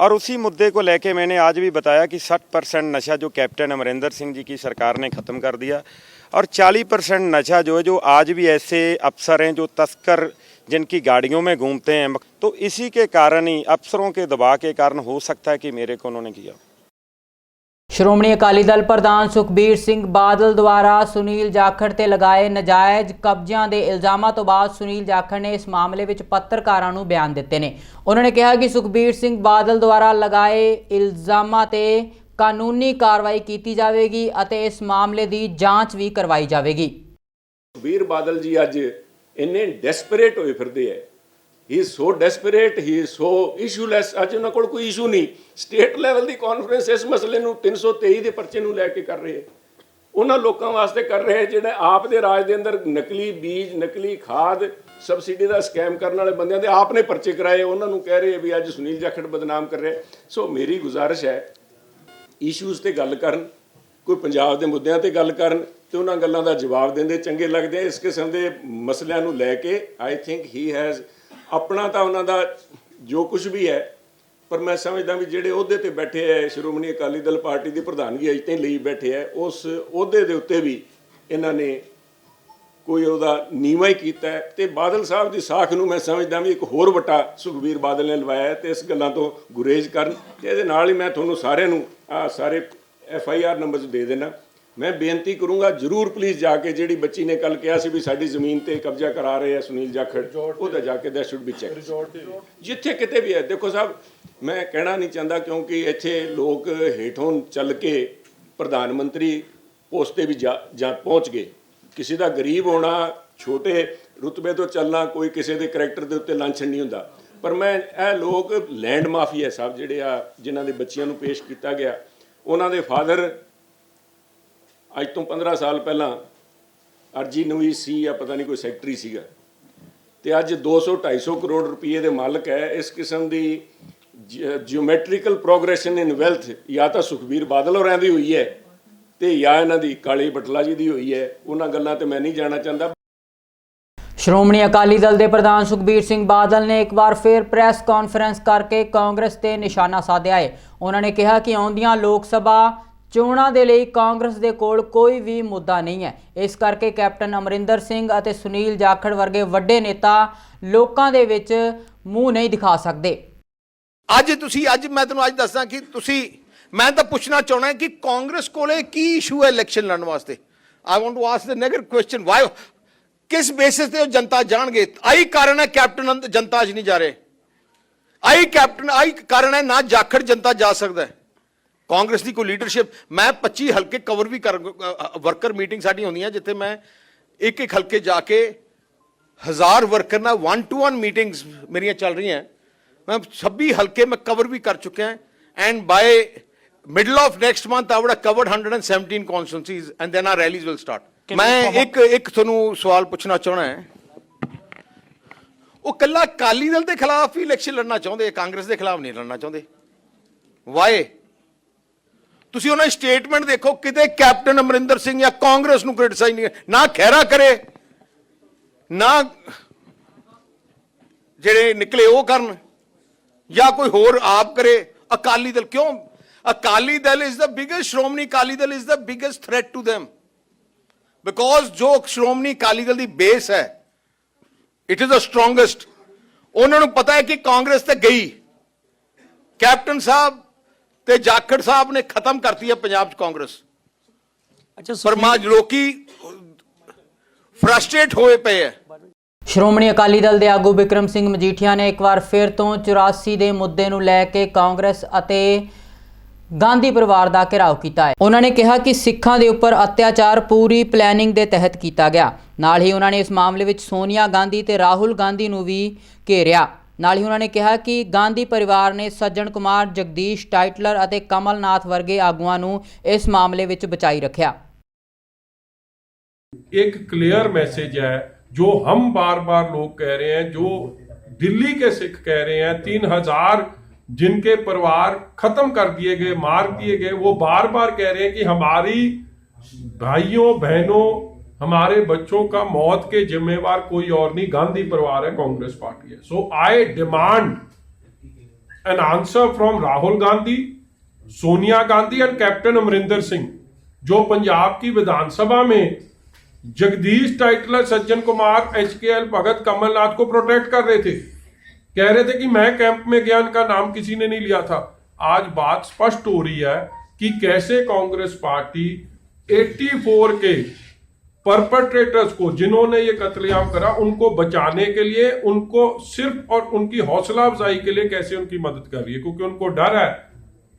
और उसी मुद्दे को लेके मैंने आज भी बताया कि 60 परसेंट नशा जो कैप्टन अमरिंदर सिंह जी की सरकार ने ख़त्म कर दिया और 40 परसेंट नशा जो है, जो आज भी ऐसे अफसर हैं, जो तस्कर जिनकी गाड़ियों में घूमते हैं तो इसी के कारण ही अफसरों के दबाव के कारण हो सकता है कि मेरे को उन्होंने किया। ਸ਼੍ਰੋਮਣੀ ਅਕਾਲੀ ਦਲ ਪ੍ਰਧਾਨ ਸੁਖਬੀਰ ਸਿੰਘ ਬਾਦਲ ਦੁਆਰਾ ਸੁਨੀਲ ਜਾਖੜ ਤੇ ਲਗਾਏ ਨਜਾਇਜ਼ ਕਬਜ਼ਿਆਂ ਦੇ ਇਲਜ਼ਾਮਾਂ ਤੋਂ ਬਾਅਦ ਸੁਨੀਲ ਜਾਖੜ ਨੇ ਇਸ ਮਾਮਲੇ ਵਿੱਚ ਪੱਤਰਕਾਰਾਂ ਨੂੰ ਬਿਆਨ ਦਿੱਤੇ ਨੇ। ਉਹਨਾਂ ਨੇ ਕਿਹਾ ਕਿ ਸੁਖਬੀਰ ਸਿੰਘ ਬਾਦਲ ਦੁਆਰਾ ਲਗਾਏ ਇਲਜ਼ਾਮਾਂ ਤੇ ਕਾਨੂੰਨੀ ਕਾਰਵਾਈ ਕੀਤੀ ਜਾਵੇਗੀ ਅਤੇ ਇਸ ਮਾਮਲੇ ਦੀ ਜਾਂਚ ਵੀ ਕਰਵਾਈ ਜਾਵੇਗੀ। ਸੁਖਬੀਰ ਬਾਦਲ ਜੀ ਅੱਜ ਇੰਨੇ ਡੈਸਪਰੇਟ ਹੋਏ ਫਿਰਦੇ ਐ। He is so desperate he is so issueless ਅੱਜ ਉਹਨਾਂ ਕੋਲ ਕੋਈ ਇਸ਼ੂ ਨਹੀਂ। ਸਟੇਟ ਲੈਵਲ ਦੀ ਕਾਨਫਰੰਸ ਇਸ ਮਸਲੇ ਨੂੰ 323 ਦੇ ਪਰਚੇ ਨੂੰ ਲੈ ਕੇ ਕਰ ਰਹੇ ਹੈ। ਉਹਨਾਂ ਲੋਕਾਂ ਵਾਸਤੇ ਕਰ ਰਹੇ ਜਿਹੜੇ ਆਪ ਦੇ ਰਾਜ ਦੇ ਅੰਦਰ ਨਕਲੀ ਬੀਜ, ਨਕਲੀ ਖਾਦ ਸਬਸਿਡੀ ਦਾ ਸਕੈਮ ਕਰਨ ਵਾਲੇ ਬੰਦਿਆਂ ਦੇ ਆਪ ਨੇ ਪਰਚੇ ਕਰਾਏ। ਉਹਨਾਂ ਨੂੰ ਕਹਿ ਰਹੇ ਵੀ ਅੱਜ ਸੁਨੀਲ ਜਾਖੜ ਬਦਨਾਮ ਕਰ ਰਿਹਾ ਸੋ ਮੇਰੀ ਗੁਜ਼ਾਰਿਸ਼ ਹੈ ਇਸ਼ੂਜ਼ ਤੇ ਗੱਲ ਕਰਨ, ਕੋਈ ਪੰਜਾਬ ਦੇ ਮੁੱਦਿਆਂ ਤੇ ਗੱਲ ਕਰਨ ਤੇ ਉਹਨਾਂ ਗੱਲਾਂ ਦਾ ਜਵਾਬ ਦਿੰਦੇ ਚੰਗੇ ਲੱਗਦੇ ਇਸ ਕਿਸਮ ਦੇ ਮਸਲਿਆਂ ਨੂੰ ਲੈ ਕੇ ਆਈ ਥਿੰਕ ਹੀ ਹੈਜ਼ ਆਪਣਾ ਤਾਂ ਉਹਨਾਂ ਦਾ ਜੋ ਕੁਝ ਵੀ ਹੈ, ਪਰ ਮੈਂ ਸਮਝਦਾ ਵੀ ਜਿਹੜੇ ਅਹੁਦੇ ਤੇ ਬੈਠੇ ਐ ਸ਼੍ਰੋਮਣੀ ਅਕਾਲੀ ਦਲ ਪਾਰਟੀ ਦੀ ਪ੍ਰਧਾਨਗੀ ਅਜੇ ਤਾਈਂ ਲਈ ਬੈਠੇ ਐ ਉਸ ਅਹੁਦੇ ਦੇ ਉੱਤੇ ਵੀ ਇਹਨਾਂ ਨੇ ਕੋਈ ਉਹਦਾ ਨੀਵਾ ਹੀ ਕੀਤਾ ਹੈ। ਤੇ ਬਾਦਲ ਸਾਹਿਬ ਦੀ ਸਾਖ ਨੂੰ ਮੈਂ ਸਮਝਦਾ ਵੀ ਇੱਕ ਹੋਰ ਵੱਟਾ ਸੁਖਬੀਰ ਬਾਦਲ ਨੇ ਲਵਾਇਆ ਹੈ ਤੇ ਇਸ ਗੱਲਾਂ ਤੋਂ ਗੁਰੇਜ਼ ਕਰਨ। ਤੇ ਇਹਦੇ ਨਾਲ ਹੀ ਮੈਂ ਤੁਹਾਨੂੰ ਸਾਰਿਆਂ ਨੂੰ ਆ ਸਾਰੇ ਐਫ ਆਈ ਆਰ ਨੰਬਰਸ ਦੇ ਦੇਣਾ ਮੈਂ ਬੇਨਤੀ ਕਰੂੰਗਾ ਜਰੂਰ ਪਲੀਜ਼ ਜਾ ਕੇ ਜਿਹੜੀ ਬੱਚੀ ਨੇ ਕੱਲ ਕਿਹਾ ਸੀ ਵੀ ਸਾਡੀ ਜ਼ਮੀਨ ਤੇ ਕਬਜ਼ਾ ਕਰਾ ਰਹੇ ਆ ਸੁਨੀਲ ਜਾਖੜ ਉਹਦਾ ਜਾ ਕੇ ਦਾ ਸ਼ੁੱਡ ਬੀ ਚੈੱਕ ਜਿੱਥੇ ਕਿਤੇ ਵੀ ਹੈ ਦੇਖੋ ਸਾਹਿਬ ਮੈਂ ਕਹਿਣਾ ਨਹੀਂ ਚਾਹੁੰਦਾ ਕਿਉਂਕਿ ਇੱਥੇ ਲੋਕ ਹੇਠੋਂ ਚੱਲ ਕੇ ਪ੍ਰਧਾਨ ਮੰਤਰੀ ਪੋਸਟ ਤੇ ਵੀ ਜਾ ਜਾ ਪਹੁੰਚ ਗਏ। ਕਿਸੇ ਦਾ ਗਰੀਬ ਹੋਣਾ ਛੋਟੇ ਰੁਤਬੇ ਤੋਂ ਚੱਲਣਾ ਕੋਈ ਕਿਸੇ ਦੇ ਕੈਰੈਕਟਰ ਦੇ ਉੱਤੇ ਲਾਂਛਣ ਨਹੀਂ ਹੁੰਦਾ। ਪਰ ਮੈਂ ਇਹ ਲੋਕ ਲੈਂਡ ਮਾਫੀਆ ਸਾਹਿਬ ਜਿਹੜੇ ਆ ਜਿਨ੍ਹਾਂ ਦੇ ਬੱਚਿਆਂ ਨੂੰ ਪੇਸ਼ ਕੀਤਾ ਗਿਆ ਉਹਨਾਂ ਦੇ ਫਾਦਰ ਅੱਜ ਤੋਂ 15 ਸਾਲ ਪਹਿਲਾਂ ਅਰਜੀ ਨਵੀ ਸੀ ਜਾਂ ਪਤਾ ਨਹੀਂ ਕੋਈ ਸੈਕਟਰੀ ਸੀਗਾ। ਤੇ ਅੱਜ 200 250 ਕਰੋੜ ਰੁਪਏ ਦੇ ਮਾਲਕ ਹੈ। ਇਸ ਕਿਸਮ ਦੀ ਜਿਓਮੈਟ੍ਰੀਕਲ ਪ੍ਰੋਗਰੈਸ਼ਨ ਇਨ ਵੈਲਥ ਜਾਂ ਤਾਂ ਸੁਖਬੀਰ ਬਾਦਲ ਹੋਰਾਂ ਦੀ ਹੋਈ ਹੈ ਤੇ ਜਾਂ ਇਹਨਾਂ ਦੀ ਕਾਲੀ ਬਟਲਾ ਜੀ ਦੀ ਹੋਈ ਹੈ। ਉਹਨਾਂ ਗੱਲਾਂ ਤੇ ਮੈਂ ਨਹੀਂ ਜਾਣਾ ਚਾਹੁੰਦਾ। ਸ਼੍ਰੋਮਣੀ ਅਕਾਲੀ ਦਲ ਦੇ ਪ੍ਰਧਾਨ ਸੁਖਬੀਰ ਸਿੰਘ ਬਾਦਲ ਨੇ ਇੱਕ ਵਾਰ ਫਿਰ ਪ੍ਰੈਸ ਕਾਨਫਰੰਸ ਕਰਕੇ ਕਾਂਗਰਸ ਤੇ ਨਿਸ਼ਾਨਾ ਸਾਧਿਆ ਹੈ। ਉਹਨਾਂ ਨੇ ਕਿਹਾ ਕਿ ਆਉਂਦੀਆਂ ਲੋਕ ਸਭਾ ਚੋਣਾਂ ਦੇ ਲਈ ਕਾਂਗਰਸ ਦੇ ਕੋਲ ਕੋਈ ਵੀ ਮੁੱਦਾ ਨਹੀਂ ਹੈ। ਇਸ ਕਰਕੇ ਕੈਪਟਨ ਅਮਰਿੰਦਰ ਸਿੰਘ ਅਤੇ ਸੁਨੀਲ ਜਾਖੜ ਵਰਗੇ ਵੱਡੇ ਨੇਤਾ ਲੋਕਾਂ ਦੇ ਵਿੱਚ ਮੂੰਹ ਨਹੀਂ ਦਿਖਾ ਸਕਦੇ। ਅੱਜ ਤੁਸੀਂ, ਅੱਜ ਮੈਂ ਤੁਹਾਨੂੰ ਅੱਜ ਦੱਸਦਾ ਕਿ ਤੁਸੀਂ, ਮੈਂ ਤਾਂ ਪੁੱਛਣਾ ਚਾਹਣਾ ਕਿ ਕਾਂਗਰਸ ਕੋਲੇ ਕੀ ਇਸ਼ੂ ਹੈ ਇਲੈਕਸ਼ਨ ਲੜਨ ਵਾਸਤੇ? I want to ask the negative question why ਕਿਸ ਬੇਸਿਸ ਤੇ ਉਹ ਜਨਤਾ ਜਾਣਗੇ? ਆਈ ਕਾਰਨ ਹੈ ਕੈਪਟਨ ਜਨਤਾ ਅੱਜ ਨਹੀਂ ਜਾ ਰਹੇ। ਆਈ ਕੈਪਟਨ ਆਈ ਕਾਰਨ ਹੈ ਨਾ ਜਾਖੜ ਜਨਤਾ ਜਾ ਸਕਦਾ ਹੈ। ਕਾਂਗਰਸ ਦੀ ਕੋਈ ਲੀਡਰਸ਼ਿਪ ਮੈਂ 25 ਹਲਕੇ ਕਵਰ ਵੀ ਕਰ ਵਰਕਰ ਮੀਟਿੰਗ ਸਾਡੀ ਹੁੰਦੀਆਂ ਜਿੱਥੇ ਮੈਂ ਇੱਕ ਇੱਕ ਹਲਕੇ ਜਾ ਕੇ ਹਜ਼ਾਰ ਵਰਕਰ ਨਾਲ 1 ਟੂ 1 ਮੀਟਿੰਗਸ ਮੇਰੀਆਂ ਚੱਲ ਰਹੀਆਂ। ਮੈਂ 26 ਹਲਕੇ ਮੈਂ ਕਵਰ ਵੀ ਕਰ ਚੁੱਕਿਆ and by middle of next month have covered 117 constituencies and then our rallies will start ਮੈਂ ਇੱਕ ਇੱਕ ਤੁਹਾਨੂੰ ਸਵਾਲ ਪੁੱਛਣਾ ਚਾਹਣਾ ਹੈ। ਉਹ ਕੱਲਾ ਅਕਾਲੀ ਦਲ ਦੇ ਖਿਲਾਫ ਹੀ ਇਲੈਕਸ਼ਨ ਲੜਨਾ ਚਾਹੁੰਦੇ ਕਾਂਗਰਸ ਦੇ ਖਿਲਾਫ ਨਹੀਂ ਲੜਨਾ ਚਾਹੁੰਦੇ। ਵਾਏ ਤੁਸੀਂ ਉਹਨਾਂ ਦੀ ਸਟੇਟਮੈਂਟ ਦੇਖੋ, ਕਿਤੇ ਕੈਪਟਨ ਅਮਰਿੰਦਰ ਸਿੰਘ ਜਾਂ ਕਾਂਗਰਸ ਨੂੰ ਕ੍ਰਿਟਿਸਾਈਜ਼ ਨਹੀਂ ਨਾ ਖਹਿਰਾ ਕਰੇ, ਨਾ ਜਿਹੜੇ ਨਿਕਲੇ ਉਹ ਕਰਨ, ਜਾਂ ਕੋਈ ਹੋਰ ਆਪ ਕਰੇ। ਅਕਾਲੀ ਦਲ ਕਿਉਂ? Akali Dal is the biggest Shiromani Akali Dal is the biggest threat to them because ਜੋ ਸ਼੍ਰੋਮਣੀ ਅਕਾਲੀ ਦਲ ਦੀ ਬੇਸ ਹੈ ਇਟ ਇਜ਼ ਦਾ ਸਟਰੋਂਗੈਸਟ ਉਹਨਾਂ ਨੂੰ ਪਤਾ ਹੈ ਕਿ ਕਾਂਗਰਸ ਤੇ ਗਈ। ਕੈਪਟਨ ਸਾਹਿਬ ਤੇ ਜਾਖੜ ਸਾਹਿਬ ਨੇ ਖਤਮ ਕਰਤੀ ਹੈ ਪੰਜਾਬ 'ਚ ਕਾਂਗਰਸ। ਅੱਛਾ ਪਰ ਮਾਂ ਲੋਕੀ ਫਰਸਟ੍ਰੇਟ ਹੋਏ ਪਏ ਹੈ। ਸ਼੍ਰੋਮਣੀ ਅਕਾਲੀ ਦਲ ਦੇ ਆਗੂ ਵਿਕਰਮ ਸਿੰਘ ਮਜੀਠੀਆ ਨੇ ਇੱਕ ਵਾਰ ਫਿਰ ਤੋਂ 84 ਦੇ ਮੁੱਦੇ ਨੂੰ ਲੈ ਕੇ ਕਾਂਗਰਸ ਅਤੇ ਗਾਂਧੀ ਪਰਿਵਾਰ ਦਾ ਘਿਰਾਓ ਕੀਤਾ ਹੈ। ਉਹਨਾਂ ਨੇ ਕਿਹਾ ਕਿ ਸਿੱਖਾਂ ਦੇ ਉੱਪਰ ਅਤਿਆਚਾਰ ਪੂਰੀ ਪਲੈਨਿੰਗ ਦੇ ਤਹਿਤ ਕੀਤਾ ਗਿਆ। ਨਾਲ ਹੀ ਉਹਨਾਂ ਨੇ ਇਸ ਮਾਮਲੇ ਵਿੱਚ ਸੋਨੀਆ ਗਾਂਧੀ ਤੇ ਰਾਹੁਲ ਗਾਂਧੀ ਨੂੰ ਵੀ ਘੇਰਿਆ। ਨਾਲ ਹੀ ਉਹਨਾਂ ਨੇ ਕਿਹਾ ਕਿ ਗਾਂਧੀ ਪਰਿਵਾਰ ਨੇ ਸੱਜਣ ਕੁਮਾਰ ਜਗਦੀਸ਼ ਟਾਈਟਲਰ ਅਤੇ ਕਮਲਨਾਥ ਵਰਗੇ ਆਗੂਆਂ ਨੂੰ ਇਸ ਮਾਮਲੇ ਵਿੱਚ ਬਚਾਈ ਰੱਖਿਆ एक क्लियर मैसेज है जो हम बार बार लोग कह रहे हैं जो दिल्ली के सिख कह रहे हैं तीन हजार जिनके परिवार खत्म कर दिए गए मार दिए गए वो बार बार कह रहे हैं कि हमारी भाइयों बहनों हमारे बच्चों का मौत के जिम्मेवार कोई और नहीं, गांधी परिवार है, कांग्रेस पार्टी है। So I demand an answer from Rahul Gandhi Sonia Gandhi and captain Amarinder Singh जो पंजाब की विधानसभा में Jagdish Tytler Sajjan Kumar H K L Bhagat Kamal Nath को प्रोटेक्ट कर रहे थे। कह रहे थे कि मैं कैंप में गया, इनका नाम किसी ने नहीं लिया था। आज बात स्पष्ट हो रही है कि कैसे कांग्रेस पार्टी 84 के परपट्रेटर्स को, जिन्होंने ये कत्लेआम करा, उनको बचाने के लिए, उनको सिर्फ़ और उनकी हौसला अफजाई के लिए कैसे उनकी मदद कर रही है? क्योंकि उनको डर है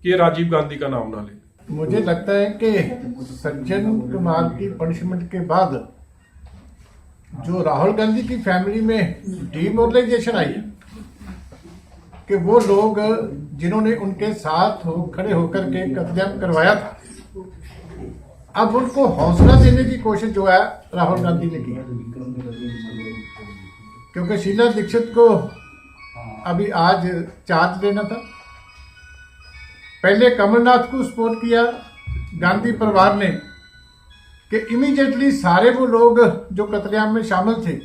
कि ये राजीव गांधी का नाम ना ले। मुझे लगता है कि सज्जन कुमार की पनिशमेंट के बाद जो राहुल गांधी की फैमिली में डीमोरलाइजेशन आई, कि वो लोग जिन्होंने उनके साथ हो, खड़े होकर के कत्लेआम करवाया था अब उनको हौसला देने की कोशिश जो है राहुल गांधी ने की। क्योंकि शीला दीक्षित को अभी आज चार्ज लेना था। पहले कमलनाथ को सपोर्ट किया गांधी परिवार ने कि इमीडिएटली सारे वो लोग जो कतलेआम में शामिल थे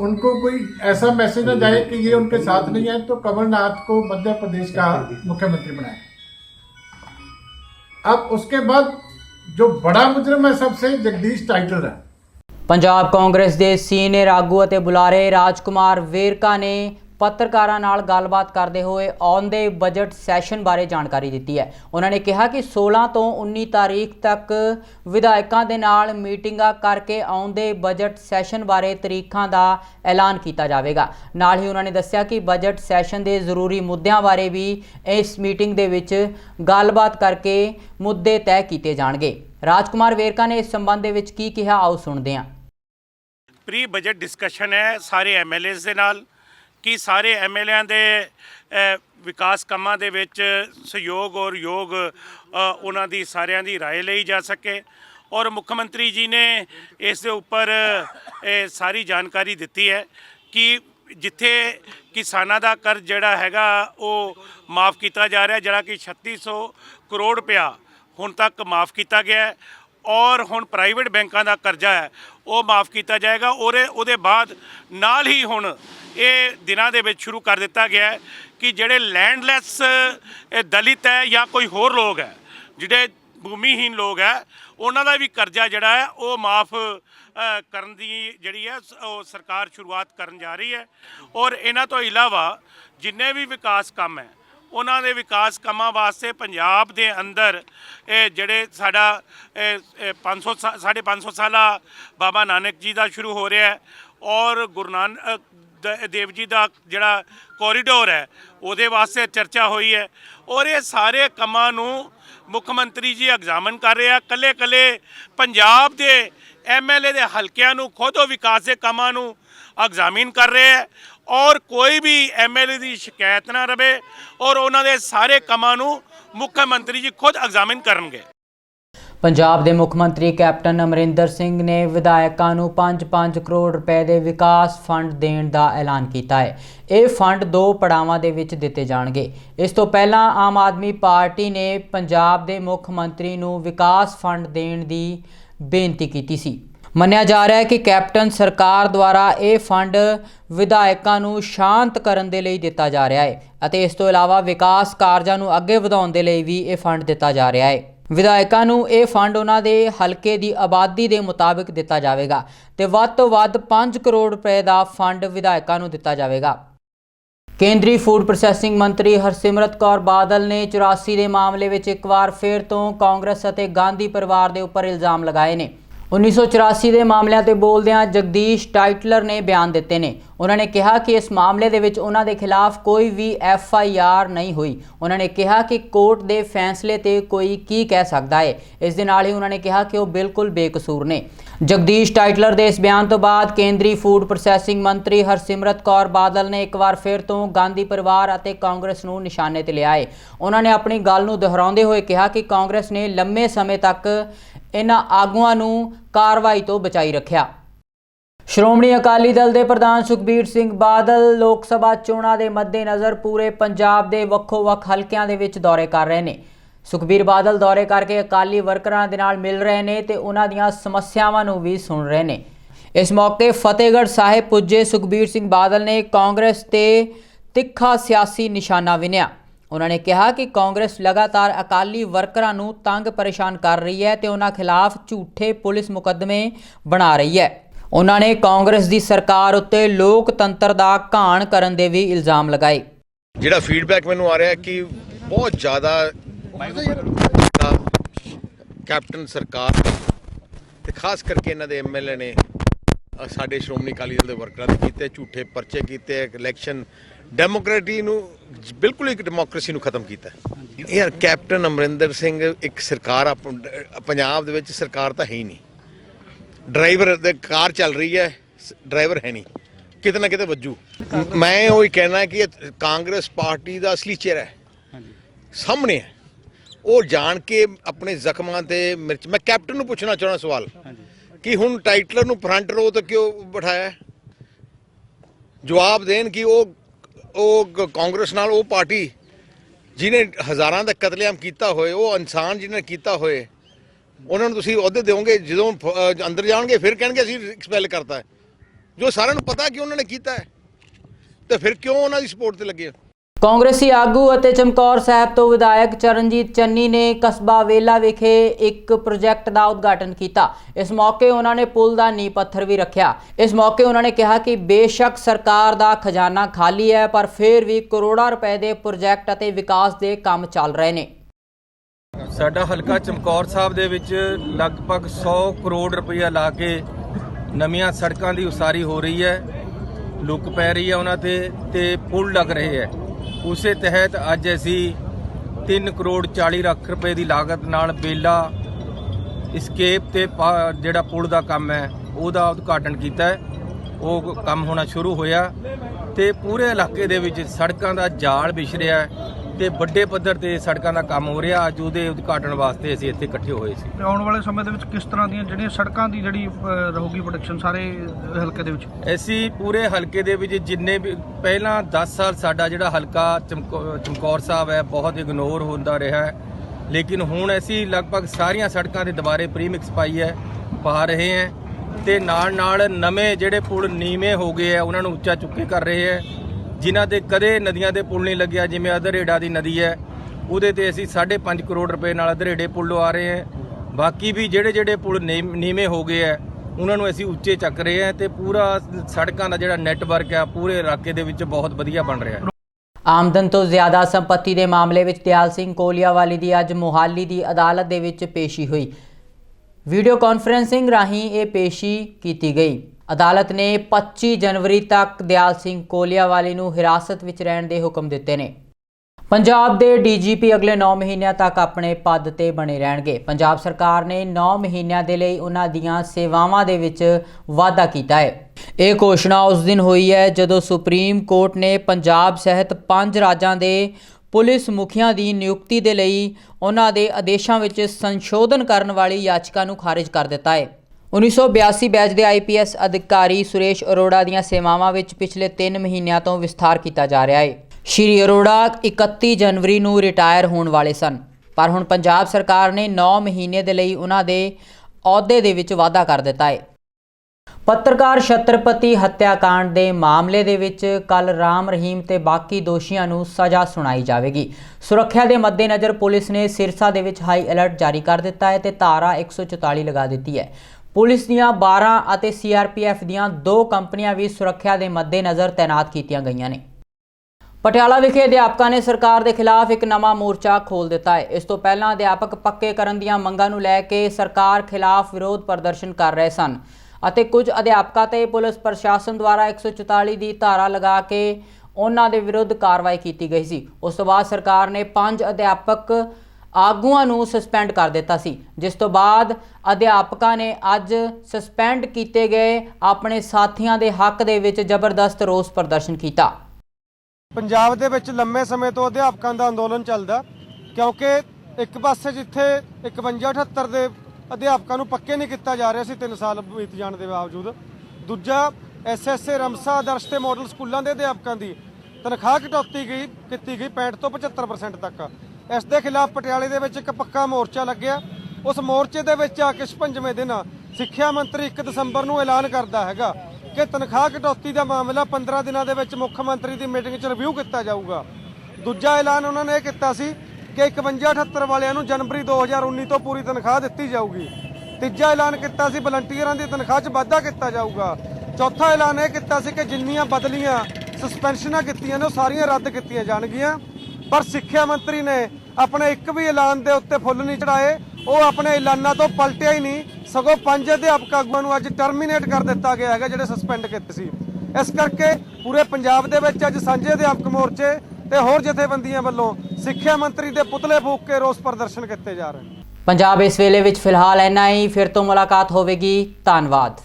उनको कोई ऐसा मैसेज ना जाए कि ये उनके साथ नहीं है तो कमलनाथ को मध्य प्रदेश का मुख्यमंत्री बनाए। अब उसके बाद जो बड़ा मुजरम है सबसे जगदीश टाइटल है ਪੰਜਾਬ ਕਾਂਗਰਸ ਦੇ ਸੀਨੀਅਰ ਆਗੂ ਅਤੇ ਬੁਲਾਰੇ ਰਾਜਕੁਮਾਰ ਵੇਰਕਾ ਨੇ ਪੱਤਰਕਾਰਾਂ ਨਾਲ ਗੱਲਬਾਤ ਕਰਦੇ ਹੋਏ ਆਉਂਦੇ ਬਜਟ ਸੈਸ਼ਨ ਬਾਰੇ ਜਾਣਕਾਰੀ ਦਿੱਤੀ ਹੈ। ਉਹਨਾਂ ਨੇ ਕਿਹਾ ਕਿ 16 ਤੋਂ 19 ਤਾਰੀਖ ਤੱਕ ਵਿਧਾਇਕਾਂ ਦੇ ਨਾਲ ਮੀਟਿੰਗਾਂ ਕਰਕੇ ਆਉਂਦੇ ਬਜਟ ਸੈਸ਼ਨ ਬਾਰੇ ਤਰੀਕਾਂ ਦਾ ਐਲਾਨ ਕੀਤਾ ਜਾਵੇਗਾ। ਨਾਲ ਹੀ ਉਹਨਾਂ ਨੇ ਦੱਸਿਆ ਕਿ ਬਜਟ ਸੈਸ਼ਨ ਦੇ ਜ਼ਰੂਰੀ ਮੁੱਦਿਆਂ ਬਾਰੇ ਵੀ ਇਸ ਮੀਟਿੰਗ ਦੇ ਵਿੱਚ ਗੱਲਬਾਤ ਕਰਕੇ ਮੁੱਦੇ ਤੈਅ ਕੀਤੇ ਜਾਣਗੇ। ਰਾਜਕੁਮਾਰ ਵੇਰਕਾ ਨੇ ਇਸ ਸੰਬੰਧ ਦੇ ਵਿੱਚ ਕੀ ਕਿਹਾ, ਆਓ ਸੁਣਦੇ ਹਾਂ। ਪ੍ਰੀ ਬਜਟ ਡਿਸਕਸ਼ਨ ਹੈ ਸਾਰੇ ਐਮਐਲਏਜ਼ ਦੇ ਨਾਲ। ਕਿ ਸਾਰੇ ਐਮਐਲਏਆਂ ਦੇ ਅ, ਵਿਕਾਸ ਕੰਮਾਂ ਦੇ ਵਿੱਚ ਸਹਿਯੋਗ ਔਰ ਯੋਗ ਅ, ਉਹਨਾਂ ਦੀ ਸਾਰਿਆਂ ਦੀ رائے ਲਈ ਜਾ ਸਕੇ ਔਰ ਮੁੱਖ ਮੰਤਰੀ ਜੀ ਨੇ ਇਸ ਦੇ ਉੱਪਰ ਇਹ ਸਾਰੀ ਜਾਣਕਾਰੀ ਦਿੱਤੀ ਹੈ ਕਿ ਜਿੱਥੇ ਕਿਸਾਨਾਂ ਦਾ ਕਰਜ਼ ਜਿਹੜਾ ਹੈਗਾ ਉਹ ਮਾਫ ਕੀਤਾ ਜਾ ਰਿਹਾ ਜਿਹੜਾ ਕਿ 3600 ਕਰੋੜ ਰੁਪਇਆ ਹੁਣ ਤੱਕ ਮਾਫ ਕੀਤਾ ਗਿਆ ਹੈ ਔਰ ਹੁਣ ਪ੍ਰਾਈਵੇਟ ਬੈਂਕਾਂ ਦਾ ਕਰਜ਼ਾ ਹੈ, ਉਹ ਮਾਫ ਕੀਤਾ ਜਾਏਗਾ। ਔਰ ਉਹਦੇ ਬਾਅਦ ਨਾਲ ਹੀ ਹੁਣ ਇਹ ਦਿਨਾਂ ਦੇ ਵਿੱਚ ਸ਼ੁਰੂ ਕਰ ਦਿੱਤਾ ਗਿਆ ਹੈ ਕਿ ਜਿਹੜੇ ਲੈਂਡਲੈਸ ਦਲਿਤ ਹੈ ਜਾਂ ਕੋਈ ਹੋਰ ਲੋਕ ਹੈ, ਜਿਹੜੇ ਭੂਮੀਹੀਨ ਲੋਕ ਹੈ, ਉਹਨਾਂ ਦਾ ਵੀ ਕਰਜ਼ਾ ਜਿਹੜਾ ਹੈ, ਉਹ ਮਾਫ ਕਰਨ ਦੀ ਜਿਹੜੀ ਹੈ ਉਹ ਸਰਕਾਰ ਸ਼ੁਰੂਆਤ ਕਰਨ ਜਾ ਰਹੀ ਹੈ। ਔਰ ਇਹਨਾਂ ਤੋਂ ਇਲਾਵਾ ਜਿੰਨੇ ਵੀ ਵਿਕਾਸ ਕੰਮ ਹੈ ਉਹਨਾਂ ਦੇ ਵਿਕਾਸ ਕੰਮਾਂ ਵਾਸਤੇ ਪੰਜਾਬ ਦੇ ਅੰਦਰ ਇਹ ਜਿਹੜੇ ਸਾਡਾ ਇਹ- ਇਹ 500 ਸਾ- ਸਾਢੇ 500 ਸਾਲਾ ਬਾਬਾ ਨਾਨਕ ਜੀ ਦਾ ਸ਼ੁਰੂ ਹੋ ਰਿਹਾ ਹੈ ਔਰ ਗੁਰੂ ਨਾਨਕ ਦੇਵ ਜੀ ਦਾ ਜਿਹੜਾ ਕੋਰੀਡੋਰ ਹੈ, ਉਹਦੇ ਵਾਸਤੇ ਚਰਚਾ ਹੋਈ ਹੈ ਔਰ ਇਹ ਸਾਰੇ ਕੰਮਾਂ ਨੂੰ ਮੁੱਖ ਮੰਤਰੀ ਜੀ ਐਗਜ਼ਾਮਨ ਕਰ ਰਿਹਾ ਆ ਕੱਲੇ ਕੱਲੇ ਪੰਜਾਬ ਦੇ ਐਮਐਲਏ ਦੇ ਹਲਕਿਆਂ ਨੂੰ, ਖੁਦ ਉਹ ਵਿਕਾਸ ਦੇ ਕੰਮਾਂ ਨੂੰ ਐਗਜ਼ਾਮਿਨ ਕਰ ਰਹੇ ਹੈ ਔਰ ਕੋਈ ਵੀ ਐਮਐਲਏ ਦੀ ਸ਼ਿਕਾਇਤ ਨਾ ਰਵੇ ਔਰ ਉਹਨਾਂ ਦੇ ਸਾਰੇ ਕੰਮਾਂ ਨੂੰ ਮੁੱਖ ਮੰਤਰੀ ਜੀ ਖੁਦ ਐਗਜ਼ਾਮਿਨ ਕਰਨਗੇ। ਪੰਜਾਬ ਦੇ ਮੁੱਖ ਮੰਤਰੀ ਕੈਪਟਨ ਅਮਰਿੰਦਰ ਸਿੰਘ ਨੇ ਵਿਧਾਇਕਾਂ ਨੂੰ 5-5 ਕਰੋੜ ਰੁਪਏ ਦੇ ਵਿਕਾਸ ਫੰਡ ਦੇਣ ਦਾ ਐਲਾਨ ਕੀਤਾ ਹੈ। ਇਹ ਫੰਡ ਦੋ ਪੜਾਵਾਂ ਦੇ ਵਿੱਚ ਦਿੱਤੇ ਜਾਣਗੇ। ਇਸ ਤੋਂ ਪਹਿਲਾਂ ਆਮ ਆਦਮੀ ਪਾਰਟੀ ਨੇ ਪੰਜਾਬ ਦੇ ਮੁੱਖ ਮੰਤਰੀ ਨੂੰ ਵਿਕਾਸ ਫੰਡ ਦੇਣ ਦੀ ਬੇਨਤੀ ਕੀਤੀ ਸੀ। ਮੰਨਿਆ ਜਾ ਰਿਹਾ ਹੈ ਕਿ ਕੈਪਟਨ ਸਰਕਾਰ ਦੁਆਰਾ ਇਹ ਫੰਡ ਵਿਧਾਇਕਾਂ ਨੂੰ ਸ਼ਾਂਤ ਕਰਨ ਦੇ ਲਈ ਦਿੱਤਾ ਜਾ ਰਿਹਾ ਹੈ ਅਤੇ ਇਸ ਤੋਂ ਇਲਾਵਾ ਵਿਕਾਸ ਕਾਰਜਾਂ ਨੂੰ ਅੱਗੇ ਵਧਾਉਣ ਦੇ ਲਈ ਵੀ ਇਹ ਫੰਡ ਦਿੱਤਾ ਜਾ ਰਿਹਾ ਹੈ। ਵਿਧਾਇਕਾਂ ਨੂੰ ਇਹ ਫੰਡ ਉਹਨਾਂ ਦੇ ਹਲਕੇ ਦੀ ਆਬਾਦੀ ਦੇ ਮੁਤਾਬਿਕ ਦਿੱਤਾ ਜਾਵੇਗਾ ਤੇ ਵੱਧ ਤੋਂ ਵੱਧ 5 ਕਰੋੜ ਰੁਪਏ ਦਾ ਫੰਡ ਵਿਧਾਇਕਾਂ ਨੂੰ ਦਿੱਤਾ ਜਾਵੇਗਾ। ਕੇਂਦਰੀ ਫੂਡ ਪ੍ਰੋਸੈਸਿੰਗ ਮੰਤਰੀ ਹਰਸਿਮਰਤ ਕੌਰ ਬਾਦਲ ਨੇ 84 ਦੇ ਮਾਮਲੇ ਵਿੱਚ ਇੱਕ ਵਾਰ ਫਿਰ ਤੋਂ ਕਾਂਗਰਸ ਅਤੇ ਗਾਂਧੀ ਪਰਿਵਾਰ ਦੇ ਉੱਪਰ ਇਲਜ਼ਾਮ ਲਗਾਏ ਨੇ। 1984 ਦੇ ਮਾਮਲਿਆਂ ਤੇ ਬੋਲਦਿਆਂ ਜਗਦੀਸ਼ ਟਾਈਟਲਰ ਨੇ ਬਿਆਨ ਦਿੱਤੇ ਨੇ। ਉਹਨਾਂ ਨੇ ਕਿਹਾ ਕਿ ਇਸ ਮਾਮਲੇ ਦੇ ਵਿੱਚ ਉਹਨਾਂ ਦੇ ਖਿਲਾਫ ਕੋਈ ਵੀ ਐਫ ਆਈ ਆਰ ਨਹੀਂ ਹੋਈ। ਉਹਨਾਂ ਨੇ ਕਿਹਾ ਕਿ ਕੋਰਟ ਦੇ ਫੈਸਲੇ ਤੇ ਕੋਈ ਕੀ ਕਹਿ ਸਕਦਾ ਹੈ ਇਸ ਦੇ ਨਾਲ ਹੀ ਉਹਨਾਂ ਨੇ ਕਿਹਾ ਕਿ ਉਹ ਬਿਲਕੁਲ ਬੇਕਸੂਰ ਨੇ। ਜਗਦੀਸ਼ ਟਾਈਟਲਰ ਦੇ ਇਸ ਬਿਆਨ ਤੋਂ ਬਾਅਦ ਕੇਂਦਰੀ ਫੂਡ ਪ੍ਰੋਸੈਸਿੰਗ ਮੰਤਰੀ ਹਰਸਿਮਰਤ ਕੌਰ ਬਾਦਲ ਨੇ ਇੱਕ ਵਾਰ ਫਿਰ ਤੋਂ ਗਾਂਧੀ ਪਰਿਵਾਰ ਅਤੇ ਕਾਂਗਰਸ ਨੂੰ ਨਿਸ਼ਾਨੇ ਤੇ ਲਿਆ ਹੈ ਉਹਨਾਂ ਨੇ ਆਪਣੀ ਗੱਲ ਨੂੰ ਦੁਹਰਾਉਂਦੇ ਹੋਏ ਕਿਹਾ ਕਿ ਕਾਂਗਰਸ ਨੇ ਲੰਮੇ ਸਮੇਂ ਤੱਕ ਇਹਨਾਂ ਆਗੂਆਂ ਨੂੰ ਕਾਰਵਾਈ ਤੋਂ ਬਚਾਈ ਰੱਖਿਆ। ਸ਼੍ਰੋਮਣੀ ਅਕਾਲੀ ਦਲ ਦੇ ਪ੍ਰਧਾਨ ਸੁਖਬੀਰ ਸਿੰਘ ਬਾਦਲ ਲੋਕ ਸਭਾ ਚੋਣਾਂ ਦੇ ਮੱਦੇਨਜ਼ਰ ਪੂਰੇ ਪੰਜਾਬ ਦੇ ਵੱਖੋ-ਵੱਖ ਹਲਕਿਆਂ ਦੇ ਵਿੱਚ ਦੌਰੇ ਕਰ ਰਹੇ ਨੇ। ਸੁਖਬੀਰ ਬਾਦਲ ਦੌਰੇ ਕਰਕੇ ਅਕਾਲੀ ਵਰਕਰਾਂ ਦੇ ਨਾਲ ਮਿਲ ਰਹੇ ਨੇ ਤੇ ਉਹਨਾਂ ਦੀਆਂ ਸਮੱਸਿਆਵਾਂ ਨੂੰ ਵੀ ਸੁਣ ਰਹੇ ਨੇ। ਇਸ ਮੌਕੇ ਫਤਿਹਗੜ੍ਹ ਸਾਹਿਬ ਪੁੱਜੇ ਸੁਖਬੀਰ ਸਿੰਘ ਬਾਦਲ ਨੇ ਕਾਂਗਰਸ ਤੇ ਤਿੱਖਾ ਸਿਆਸੀ ਨਿਸ਼ਾਨਾ ਵਿਨਿਆ। ਉਹਨਾਂ ਨੇ ਕਿਹਾ ਕਿ ਕਾਂਗਰਸ ਲਗਾਤਾਰ ਅਕਾਲੀ ਵਰਕਰਾਂ ਨੂੰ ਤੰਗ ਪਰੇਸ਼ਾਨ ਕਰ ਰਹੀ ਹੈ ਤੇ ਉਹਨਾਂ ਖਿਲਾਫ ਝੂਠੇ ਪੁਲਿਸ ਮੁਕੱਦਮੇ ਬਣਾ ਰਹੀ ਹੈ। ਉਹਨਾਂ ਨੇ ਕਾਂਗਰਸ ਦੀ ਸਰਕਾਰ ਉੱਤੇ ਲੋਕਤੰਤਰ ਦਾ ਘਾਣ ਕਰਨ ਦੇ ਵੀ ਇਲਜ਼ਾਮ ਲਗਾਏ। ਜਿਹੜਾ ਫੀਡਬੈਕ ਮੈਨੂੰ ਆ ਰਿਹਾ ਹੈ ਕਿ ਬਹੁਤ ਜ਼ਿਆਦਾ ਕੈਪਟਨ ਸਰਕਾਰ ਤੇ ਖਾਸ ਕਰਕੇ ਇਹਨਾਂ ਦੇ ਐਮਐਲਏ ਨੇ ਸਾਡੇ ਸ਼੍ਰੋਮਣੀ ਅਕਾਲੀ ਦਲ ਦੇ ਵਰਕਰਾਂ ਦੇ ਕੀਤੇ ਝੂਠੇ ਪਰਚੇ ਕੀਤੇ ਇਲੈਕਸ਼ਨ ਡੈਮੋਕ੍ਰੇਟੀ ਨੂੰ, ਬਿਲਕੁਲ ਇੱਕ ਡੈਮੋਕ੍ਰੇਸੀ ਨੂੰ ਖਤਮ ਕੀਤਾ। ਯਾਰ ਕੈਪਟਨ ਅਮਰਿੰਦਰ ਸਿੰਘ ਇੱਕ ਸਰਕਾਰ ਪੰਜਾਬ ਦੇ ਵਿੱਚ ਸਰਕਾਰ ਤਾਂ ਹੈ ਹੀ ਨਹੀਂ। ਡਰਾਈਵਰ ਦੇ ਕਾਰ ਚੱਲ ਰਹੀ ਹੈ ਡਰਾਈਵਰ ਹੈ ਨਹੀਂ। ਕਿਤੇ ਨਾ ਕਿਤੇ ਵੱਜੂ। ਮੈਂ ਉਹ ਹੀ ਕਹਿਣਾ ਕਿ ਕਾਂਗਰਸ ਪਾਰਟੀ ਦਾ ਅਸਲੀ ਚਿਹਰਾ ਹੈ। ਸਾਹਮਣੇ ਹੈ। ਉਹ ਜਾਣ ਕੇ ਆਪਣੇ ਜ਼ਖਮਾਂ ਤੇ ਮਿਰਚ ਮੈਂ ਕੈਪਟਨ ਨੂੰ ਪੁੱਛਣਾ ਚਾਹੁੰਦਾ ਸਵਾਲ। ਕਿ ਹੁਣ ਟਾਈਟਲਰ ਨੂੰ ਫਰੰਟ ਰੋ ਤੇ ਕਿਉਂ ਬਿਠਾਇਆ? ਜਵਾਬ ਦੇਣ ਕਿ ਉਹ ਉਹ ਕ- ਕਾਂਗਰਸ ਨਾਲ ਉਹ ਪਾਰਟੀ ਜਿਹਨੇ ਹਜ਼ਾਰਾਂ ਦਾ ਕਤਲੇਆਮ ਕੀਤਾ ਹੋਏ, ਉਹ ਇਨਸਾਨ ਜਿਹਨੇ ਕੀਤਾ ਹੋਏ, ਉਹਨਾਂ ਨੂੰ ਤੁਸੀਂ ਅਹੁਦੇ ਦਿਓਗੇ, ਜਦੋਂ ਫ- ਅੰਦਰ ਜਾਣਗੇ, ਫਿਰ ਕਹਿਣਗੇ ਅਸੀਂ ਐਕਸਪੈਲ ਕਰਤਾ ਜੋ ਸਾਰਿਆਂ ਨੂੰ ਪਤਾ ਕਿ ਉਹਨਾਂ ਨੇ ਕੀਤਾ ਹੈ, ਤੇ ਫਿਰ ਕਿਉਂ ਉਹਨਾਂ ਦੀ ਸਪੋਰਟ ਤੇ ਲੱਗੇ ਕਾਂਗਰਸੀ ਆਗੂ ਅਤੇ ਚਮਕੌਰ ਸਾਹਿਬ ਤੋਂ ਵਿਧਾਇਕ ਚਰਨਜੀਤ ਚੰਨੀ ਨੇ ਕਸਬਾ ਵੇਲਾ ਵਿਖੇ ਇੱਕ ਪ੍ਰੋਜੈਕਟ ਦਾ ਉਦਘਾਟਨ ਕੀਤਾ। ਇਸ ਮੌਕੇ ਉਹਨਾਂ ਨੇ ਪੁਲ ਦਾ ਨੀਂਹ ਪੱਥਰ ਵੀ ਰੱਖਿਆ। ਇਸ ਮੌਕੇ ਉਹਨਾਂ ਨੇ ਕਿਹਾ ਕਿ ਬੇਸ਼ੱਕ ਸਰਕਾਰ ਦਾ ਖਜ਼ਾਨਾ ਖਾਲੀ ਹੈ, ਪਰ ਫਿਰ ਵੀ ਕਰੋੜਾਂ ਰੁਪਏ ਦੇ ਪ੍ਰੋਜੈਕਟ ਅਤੇ ਵਿਕਾਸ ਦੇ ਕੰਮ ਚੱਲ ਰਹੇ ਨੇ। ਸਾਡਾ ਹਲਕਾ ਚਮਕੌਰ ਸਾਹਿਬ ਦੇ ਵਿੱਚ ਲਗਭਗ 100 ਕਰੋੜ ਰੁਪਈਆ ਲਾ ਕੇ ਨਵੀਆਂ ਸੜਕਾਂ ਦੀ ਉਸਾਰੀ ਹੋ ਰਹੀ ਹੈ। ਲੁੱਕ ਪੈ ਰਹੀ ਹੈ ਉਹਨਾਂ ਤੇ ਤੇ ਪੁਲ ਲੱਗ ਰਹੇ ਹੈ। ਉਸੇ ਤਹਿਤ ਅੱਜ ਅਸੀਂ 3 ਕਰੋੜ 40 ਲੱਖ ਰੁਪਏ ਦੀ ਲਾਗਤ ਨਾਲ ਬੇਲਾ ਇਸਕੇਪ ਤੇ ਪਾ- ਜਿਹੜਾ ਪੁਲ ਦਾ ਕੰਮ ਹੈ, ਉਹਦਾ ਉਦਘਾਟਨ ਕੀਤਾ ਹੈ। ਉਹ ਕੰਮ ਹੋਣਾ ਸ਼ੁਰੂ ਹੋਇਆ ਤੇ ਪੂਰੇ ਇਲਾਕੇ ਦੇ ਵਿੱਚ ਸੜਕਾਂ ਦਾ ਜਾਲ ਵਿਛ ਰਿਹਾ ਹੈ। ਤੇ ਵੱਡੇ ਪੱਧਰ ਤੇ ਸੜਕਾਂ ਦਾ ਕੰਮ ਹੋ ਰਿਹਾ। ਅੱਜ ਉਹਦੇ ਉਦਘਾਟਨ ਵਾਸਤੇ ਅਸੀਂ ਇੱਥੇ ਇਕੱਠੇ ਹੋਏ ਸੀ। ਤੇ ਆਉਣ ਵਾਲੇ ਸਮੇਂ ਦੇ ਵਿੱਚ ਕਿਸ ਤਰ੍ਹਾਂ ਦੀਆਂ ਜਿਹੜੀਆਂ ਸੜਕਾਂ ਦੀ ਜਿਹੜੀ ਅਹ, ਰਹੂਗੀ ਪ੍ਰੋਡਕਸ਼ਨ ਸਾਰੇ ਹਲਕੇ ਦੇ ਵਿੱਚ? ਅਸੀਂ ਪੂਰੇ ਹਲਕੇ ਦੇ ਵਿੱਚ ਜਿੰਨੇ ਵੀ ਪਹਿਲਾਂ 10 ਸਾਲ ਸਾਡਾ ਜਿਹੜਾ ਹਲਕਾ ਚਮਕੌ- ਚਮਕੌਰ ਸਾਹਿਬ ਹੈ ਬਹੁਤ ਇਗਨੋਰ ਹੁੰਦਾ ਰਿਹਾ ਹੈ। ਲੇਕਿਨ ਹੁਣ ਅਸੀਂ ਲਗਭਗ ਸਾਰੀਆਂ ਸੜਕਾਂ ਦੇ ਦੁਬਾਰੇ ਪ੍ਰੀਮਿਕਸ ਪਾਈ ਹੈ ਪਾ ਰਹੇ ਹਾਂ। ਤੇ ਨਾਲ ਨਾਲ ਨਵੇਂ ਜਿਹੜੇ ਪੁਲ ਨੀਵੇਂ ਹੋ ਗਏ ਆ ਉਹਨਾਂ ਨੂੰ ਉੱਚਾ ਚੁੱਕੇ ਕਰ ਰਹੇ ਹੈ। ਜਿਨ੍ਹਾਂ ਤੇ ਕਦੇ ਨਦੀਆਂ ਦੇ ਪੁਲ ਨਹੀਂ ਲੱਗਿਆ, ਜਿਵੇਂ ਅਧਰੇੜਾ ਦੀ ਨਦੀ ਹੈ, ਉਹਦੇ ਤੇ ਅਸੀਂ 5.5 ਕਰੋੜ ਰੁਪਏ ਨਾਲ ਅਧਰੇੜੇ ਪੁਲ ਲਵਾ ਰਹੇ ਹਾਂ। ਬਾਕੀ ਵੀ ਜਿਹੜੇ ਜਿਹੜੇ ਪੁਲ ਨੀ- ਨੀਵੇਂ ਹੋ ਗਏ ਹੈ, ਉਹਨਾਂ ਨੂੰ ਅਸੀਂ ਉੱਚੇ ਚੱਕ ਰਹੇ ਹਾਂ ਤੇ ਪੂਰਾ ਸੜਕਾਂ ਦਾ ਜਿਹੜਾ ਨੈਟਵਰਕ ਹੈ, ਪੂਰੇ ਇਲਾਕੇ ਦੇ ਵਿੱਚ ਬਹੁਤ ਵਧੀਆ ਬਣ ਰਿਹਾ ਹੈ। ਆਮਦਨ ਤੋਂ ਜ਼ਿਆਦਾ ਸੰਪਤੀ ਦੇ ਮਾਮਲੇ ਵਿੱਚ ਦਿਆਲ ਸਿੰਘ ਕੋਲੀਆਵਾਲੀ ਦੀ ਅੱਜ ਮੋਹਾਲੀ ਦੀ ਅਦਾਲਤ ਦੇ ਵਿੱਚ ਪੇਸ਼ੀ ਹੋਈ। ਵੀਡੀਓ ਕਾਨਫਰੈਂਸਿੰਗ ਰਾਹੀਂ ਇਹ ਪੇਸ਼ੀ ਕੀਤੀ ਗਈ। ਅਦਾਲਤ ਨੇ 25 ਜਨਵਰੀ ਤੱਕ ਦਿਆਲ ਸਿੰਘ ਕੋਲੀਆਵਾਲੀ ਨੂੰ ਹਿਰਾਸਤ ਵਿੱਚ ਰਹਿਣ ਦੇ ਹੁਕਮ ਦਿੱਤੇ ਨੇ। ਪੰਜਾਬ ਦੇ ਡੀਜੀਪੀ ਅਗਲੇ 9 ਮਹੀਨਿਆਂ ਤੱਕ ਆਪਣੇ ਪਦ ਤੇ ਬਣੇ ਰਹਿਣਗੇ। ਪੰਜਾਬ ਸਰਕਾਰ ਨੇ 9 ਮਹੀਨਿਆਂ ਦੇ ਲਈ ਉਹਨਾਂ ਦੀਆਂ ਸੇਵਾਵਾਂ ਦੇ ਵਿੱਚ ਵਾਅਦਾ ਕੀਤਾ ਹੈ। ਇਹ ਘੋਸ਼ਣਾ ਉਸ ਦਿਨ ਹੋਈ ਹੈ ਜਦੋਂ ਸੁਪਰੀਮ ਕੋਰਟ ਨੇ ਪੰਜਾਬ ਸਹਿਤ ਪੰਜ ਰਾਜਾਂ ਦੇ ਪੁਲਿਸ ਮੁਖੀਆਂ ਦੀ ਨਿਯੁਕਤੀ ਦੇ ਲਈ ਉਹਨਾਂ ਦੇ ਆਦੇਸ਼ਾਂ ਵਿੱਚ ਸੰਸ਼ੋਧਨ ਕਰਨ ਵਾਲੀ ਯਾਚਕਾ ਨੂੰ ਖਾਰਜ ਕਰ ਦਿੱਤਾ ਹੈ। 1982 ਬੈਚ ਦੇ ਆਈਪੀਐਸ ਅਧਿਕਾਰੀ ਸੁਰੇਸ਼ ਅਰੋੜਾ ਦੀਆਂ ਸੇਵਾਵਾਂ ਵਿੱਚ ਪਿਛਲੇ 3 ਮਹੀਨਿਆਂ ਤੋਂ ਵਿਸਥਾਰ ਕੀਤਾ ਜਾ ਰਿਹਾ ਹੈ। ਸ਼੍ਰੀ ਅਰੋੜਾ 31 ਜਨਵਰੀ ਨੂੰ ਰਿਟਾਇਰ ਹੋਣ ਵਾਲੇ ਸਨ, ਪਰ ਹੁਣ ਪੰਜਾਬ ਸਰਕਾਰ ਨੇ 9 ਮਹੀਨੇ ਦੇ ਲਈ ਉਹਨਾਂ ਦੇ ਅਹੁਦੇ ਦੇ ਵਿੱਚ ਵਾਧਾ ਕਰ ਦਿੱਤਾ ਹੈ। ਪੱਤਰਕਾਰ ਛਤਰਪਤੀ ਹੱਤਿਆਕਾਂਡ ਦੇ ਮਾਮਲੇ ਦੇ ਵਿੱਚ ਕੱਲ ਰਾਮ ਰਹੀਮ ਤੇ ਬਾਕੀ ਦੋਸ਼ੀਆਂ ਨੂੰ ਸਜ਼ਾ ਸੁਣਾਈ ਜਾਵੇਗੀ। ਸੁਰੱਖਿਆ ਦੇ ਮੱਦੇਨਜ਼ਰ ਪੁਲਿਸ ਨੇ ਸਿਰਸਾ ਦੇ ਵਿੱਚ ਹਾਈ ਅਲਰਟ ਜਾਰੀ ਕਰ ਦਿੱਤਾ ਹੈ ਤੇ ਧਾਰਾ 144 ਲਗਾ ਦਿੱਤੀ ਹੈ। ਪੁਲਿਸ ਦੀਆਂ 12 ਅਤੇ ਸੀਆਰਪੀਐਫ ਦੀਆਂ ਦੋ ਕੰਪਨੀਆਂ ਵੀ ਸੁਰੱਖਿਆ ਦੇ ਮੱਦੇਨਜ਼ਰ ਤਾਇਨਾਤ ਕੀਤੀਆਂ ਗਈਆਂ ਨੇ। ਪਟਿਆਲਾ ਵਿਖੇ ਅਧਿਆਪਕਾਂ ਨੇ ਸਰਕਾਰ ਦੇ ਖਿਲਾਫ ਇੱਕ ਨਵਾਂ ਮੋਰਚਾ ਖੋਲ ਦਿੱਤਾ ਹੈ। ਇਸ ਤੋਂ ਪਹਿਲਾਂ ਅਧਿਆਪਕ ਪੱਕੇ ਕਰਨ ਦੀਆਂ ਮੰਗਾਂ ਨੂੰ ਲੈ ਕੇ ਸਰਕਾਰ ਖਿਲਾਫ ਵਿਰੋਧ ਪ੍ਰਦਰਸ਼ਨ ਕਰ ਰਹੇ ਸਨ ਅਤੇ ਕੁਝ ਅਧਿਆਪਕਾਂ ਤੇ ਪੁਲਿਸ ਪ੍ਰਸ਼ਾਸਨ ਦੁਆਰਾ 144 ਦੀ ਧਾਰਾ ਲਗਾ ਕੇ ਉਹਨਾਂ ਦੇ ਵਿਰੁੱਧ ਕਾਰਵਾਈ ਕੀਤੀ ਗਈ ਸੀ। ਉਸ ਤੋਂ ਬਾਅਦ ਸਰਕਾਰ ਨੇ ਪੰਜ ਅਧਿਆਪਕ ਆਗੂਆਂ ਨੂੰ ਸਸਪੈਂਡ ਕਰ ਦਿੱਤਾ ਸੀ। ਜਿਸ ਤੋਂ ਬਾਅਦ ਅਧਿਆਪਕਾਂ ਨੇ ਅੱਜ ਸਸਪੈਂਡ ਕੀਤੇ ਗਏ ਆਪਣੇ ਸਾਥੀਆਂ ਦੇ ਹੱਕ ਦੇ ਵਿੱਚ ਜ਼ਬਰਦਸਤ ਰੋਸ ਪ੍ਰਦਰਸ਼ਨ ਕੀਤਾ। ਪੰਜਾਬ ਦੇ ਵਿੱਚ ਲੰਮੇ ਸਮੇਂ ਤੋਂ ਅਧਿਆਪਕਾਂ ਦਾ ਅੰਦੋਲਨ ਚੱਲਦਾ, ਕਿਉਂਕਿ ਇੱਕ ਪਾਸੇ ਜਿੱਥੇ 51 78 ਦੇ ਅਧਿਆਪਕਾਂ ਨੂੰ ਪੱਕੇ ਨਹੀਂ ਕੀਤਾ ਜਾ ਰਿਹਾ ਸੀ 3 ਸਾਲ ਬੀਤ ਜਾਣ ਦੇ ਬਾਵਜੂਦ, ਦੂਜਾ ਐਸਐਸਏ ਰਮਸਾ ਆਦਰਸ਼ ਤੇ ਮਾਡਲ ਸਕੂਲਾਂ ਦੇ ਅਧਿਆਪਕਾਂ ਦੀ ਤਨਖਾਹ ਕਟੌਤੀ ਗਈ, ਕੀਤੀ ਗਈ 65 ਤੋਂ 75% ਤੱਕ। ਇਸ ਦੇ ਖਿਲਾਫ ਪਟਿਆਲੇ ਦੇ ਵਿੱਚ ਇੱਕ ਪੱਕਾ ਮੋਰਚਾ ਲੱਗਿਆ। ਉਸ ਮੋਰਚੇ ਦੇ ਵਿੱਚ ਆ ਕੇ 55ਵੇਂ ਦਿਨ ਸਿੱਖਿਆ ਮੰਤਰੀ 1 ਦਸੰਬਰ ਨੂੰ ਐਲਾਨ ਕਰਦਾ ਹੈਗਾ ਕਿ ਤਨਖਾਹ ਕਟੌਤੀ ਦਾ ਮਾਮਲਾ 15 ਦਿਨਾਂ ਦੇ ਵਿੱਚ ਮੁੱਖ ਮੰਤਰੀ ਦੀ ਮੀਟਿੰਗ 'ਚ ਰਿਵਿਊ ਕੀਤਾ ਜਾਊਗਾ। ਦੂਜਾ ਐਲਾਨ ਉਹਨਾਂ ਨੇ ਇਹ ਕੀਤਾ ਸੀ ਕਿ 51 78 ਵਾਲਿਆਂ ਨੂੰ ਜਨਵਰੀ 2019 ਤੋਂ ਪੂਰੀ ਤਨਖਾਹ ਦਿੱਤੀ ਜਾਊਗੀ। ਤੀਜਾ ਐਲਾਨ ਕੀਤਾ ਸੀ ਵਲੰਟੀਅਰਾਂ ਦੀ ਤਨਖਾਹ 'ਚ ਵਾਧਾ ਕੀਤਾ ਜਾਊਗਾ। ਚੌਥਾ ਐਲਾਨ ਇਹ ਕੀਤਾ ਸੀ ਕਿ ਜਿੰਨੀਆਂ ਬਦਲੀਆਂ ਸਸਪੈਂਸ਼ਨਾਂ ਕੀਤੀਆਂ ਨੇ ਉਹ ਸਾਰੀਆਂ ਰੱਦ ਕੀਤੀਆਂ ਜਾਣਗੀਆਂ। ਪਰ ਸਿੱਖਿਆ ਮੰਤਰੀ ਨੇ ਆਪਣੇ ਇੱਕ ਵੀ ਐਲਾਨ ਦੇ ਉੱਤੇ ਫੁੱਲ ਨਹੀਂ ਚੜਾਏ ਉਹ ਆਪਣੇ ਐਲਾਨਾਂ ਤੋਂ ਪਲਟਿਆ ਹੀ ਨਹੀਂ। ਸਗੋਂ ਪੰਜ ਅਧਿਆਪਕ ਆਗੂਆਂ ਨੂੰ ਅੱਜ ਟਰਮੀਨੇਟ ਕਰ ਦਿੱਤਾ ਗਿਆ ਹੈਗਾ, ਜਿਹੜੇ ਸਸਪੈਂਡ ਕੀਤੇ ਸੀ। ਇਸ ਕਰਕੇ ਪੂਰੇ ਪੰਜਾਬ ਦੇ ਵਿੱਚ ਅੱਜ ਸਾਂਝੇ ਅਧਿਆਪਕ ਮੋਰਚੇ ਤੇ ਹੋਰ ਜਥੇਬੰਦੀਆਂ ਵੱਲੋਂ ਸਿੱਖਿਆ ਮੰਤਰੀ ਦੇ ਪੁਤਲੇ ਫੂਕ ਕੇ ਰੋਸ ਪ੍ਰਦਰਸ਼ਨ ਕੀਤੇ ਜਾ ਰਹੇ ਨੇ। ਪੰਜਾਬ ਇਸ ਵੇਲੇ ਵਿੱਚ ਫਿਲਹਾਲ ਇੰਨਾ ਹੀ। ਫਿਰ ਤੋਂ ਮੁਲਾਕਾਤ ਹੋਵੇਗੀ। ਧੰਨਵਾਦ।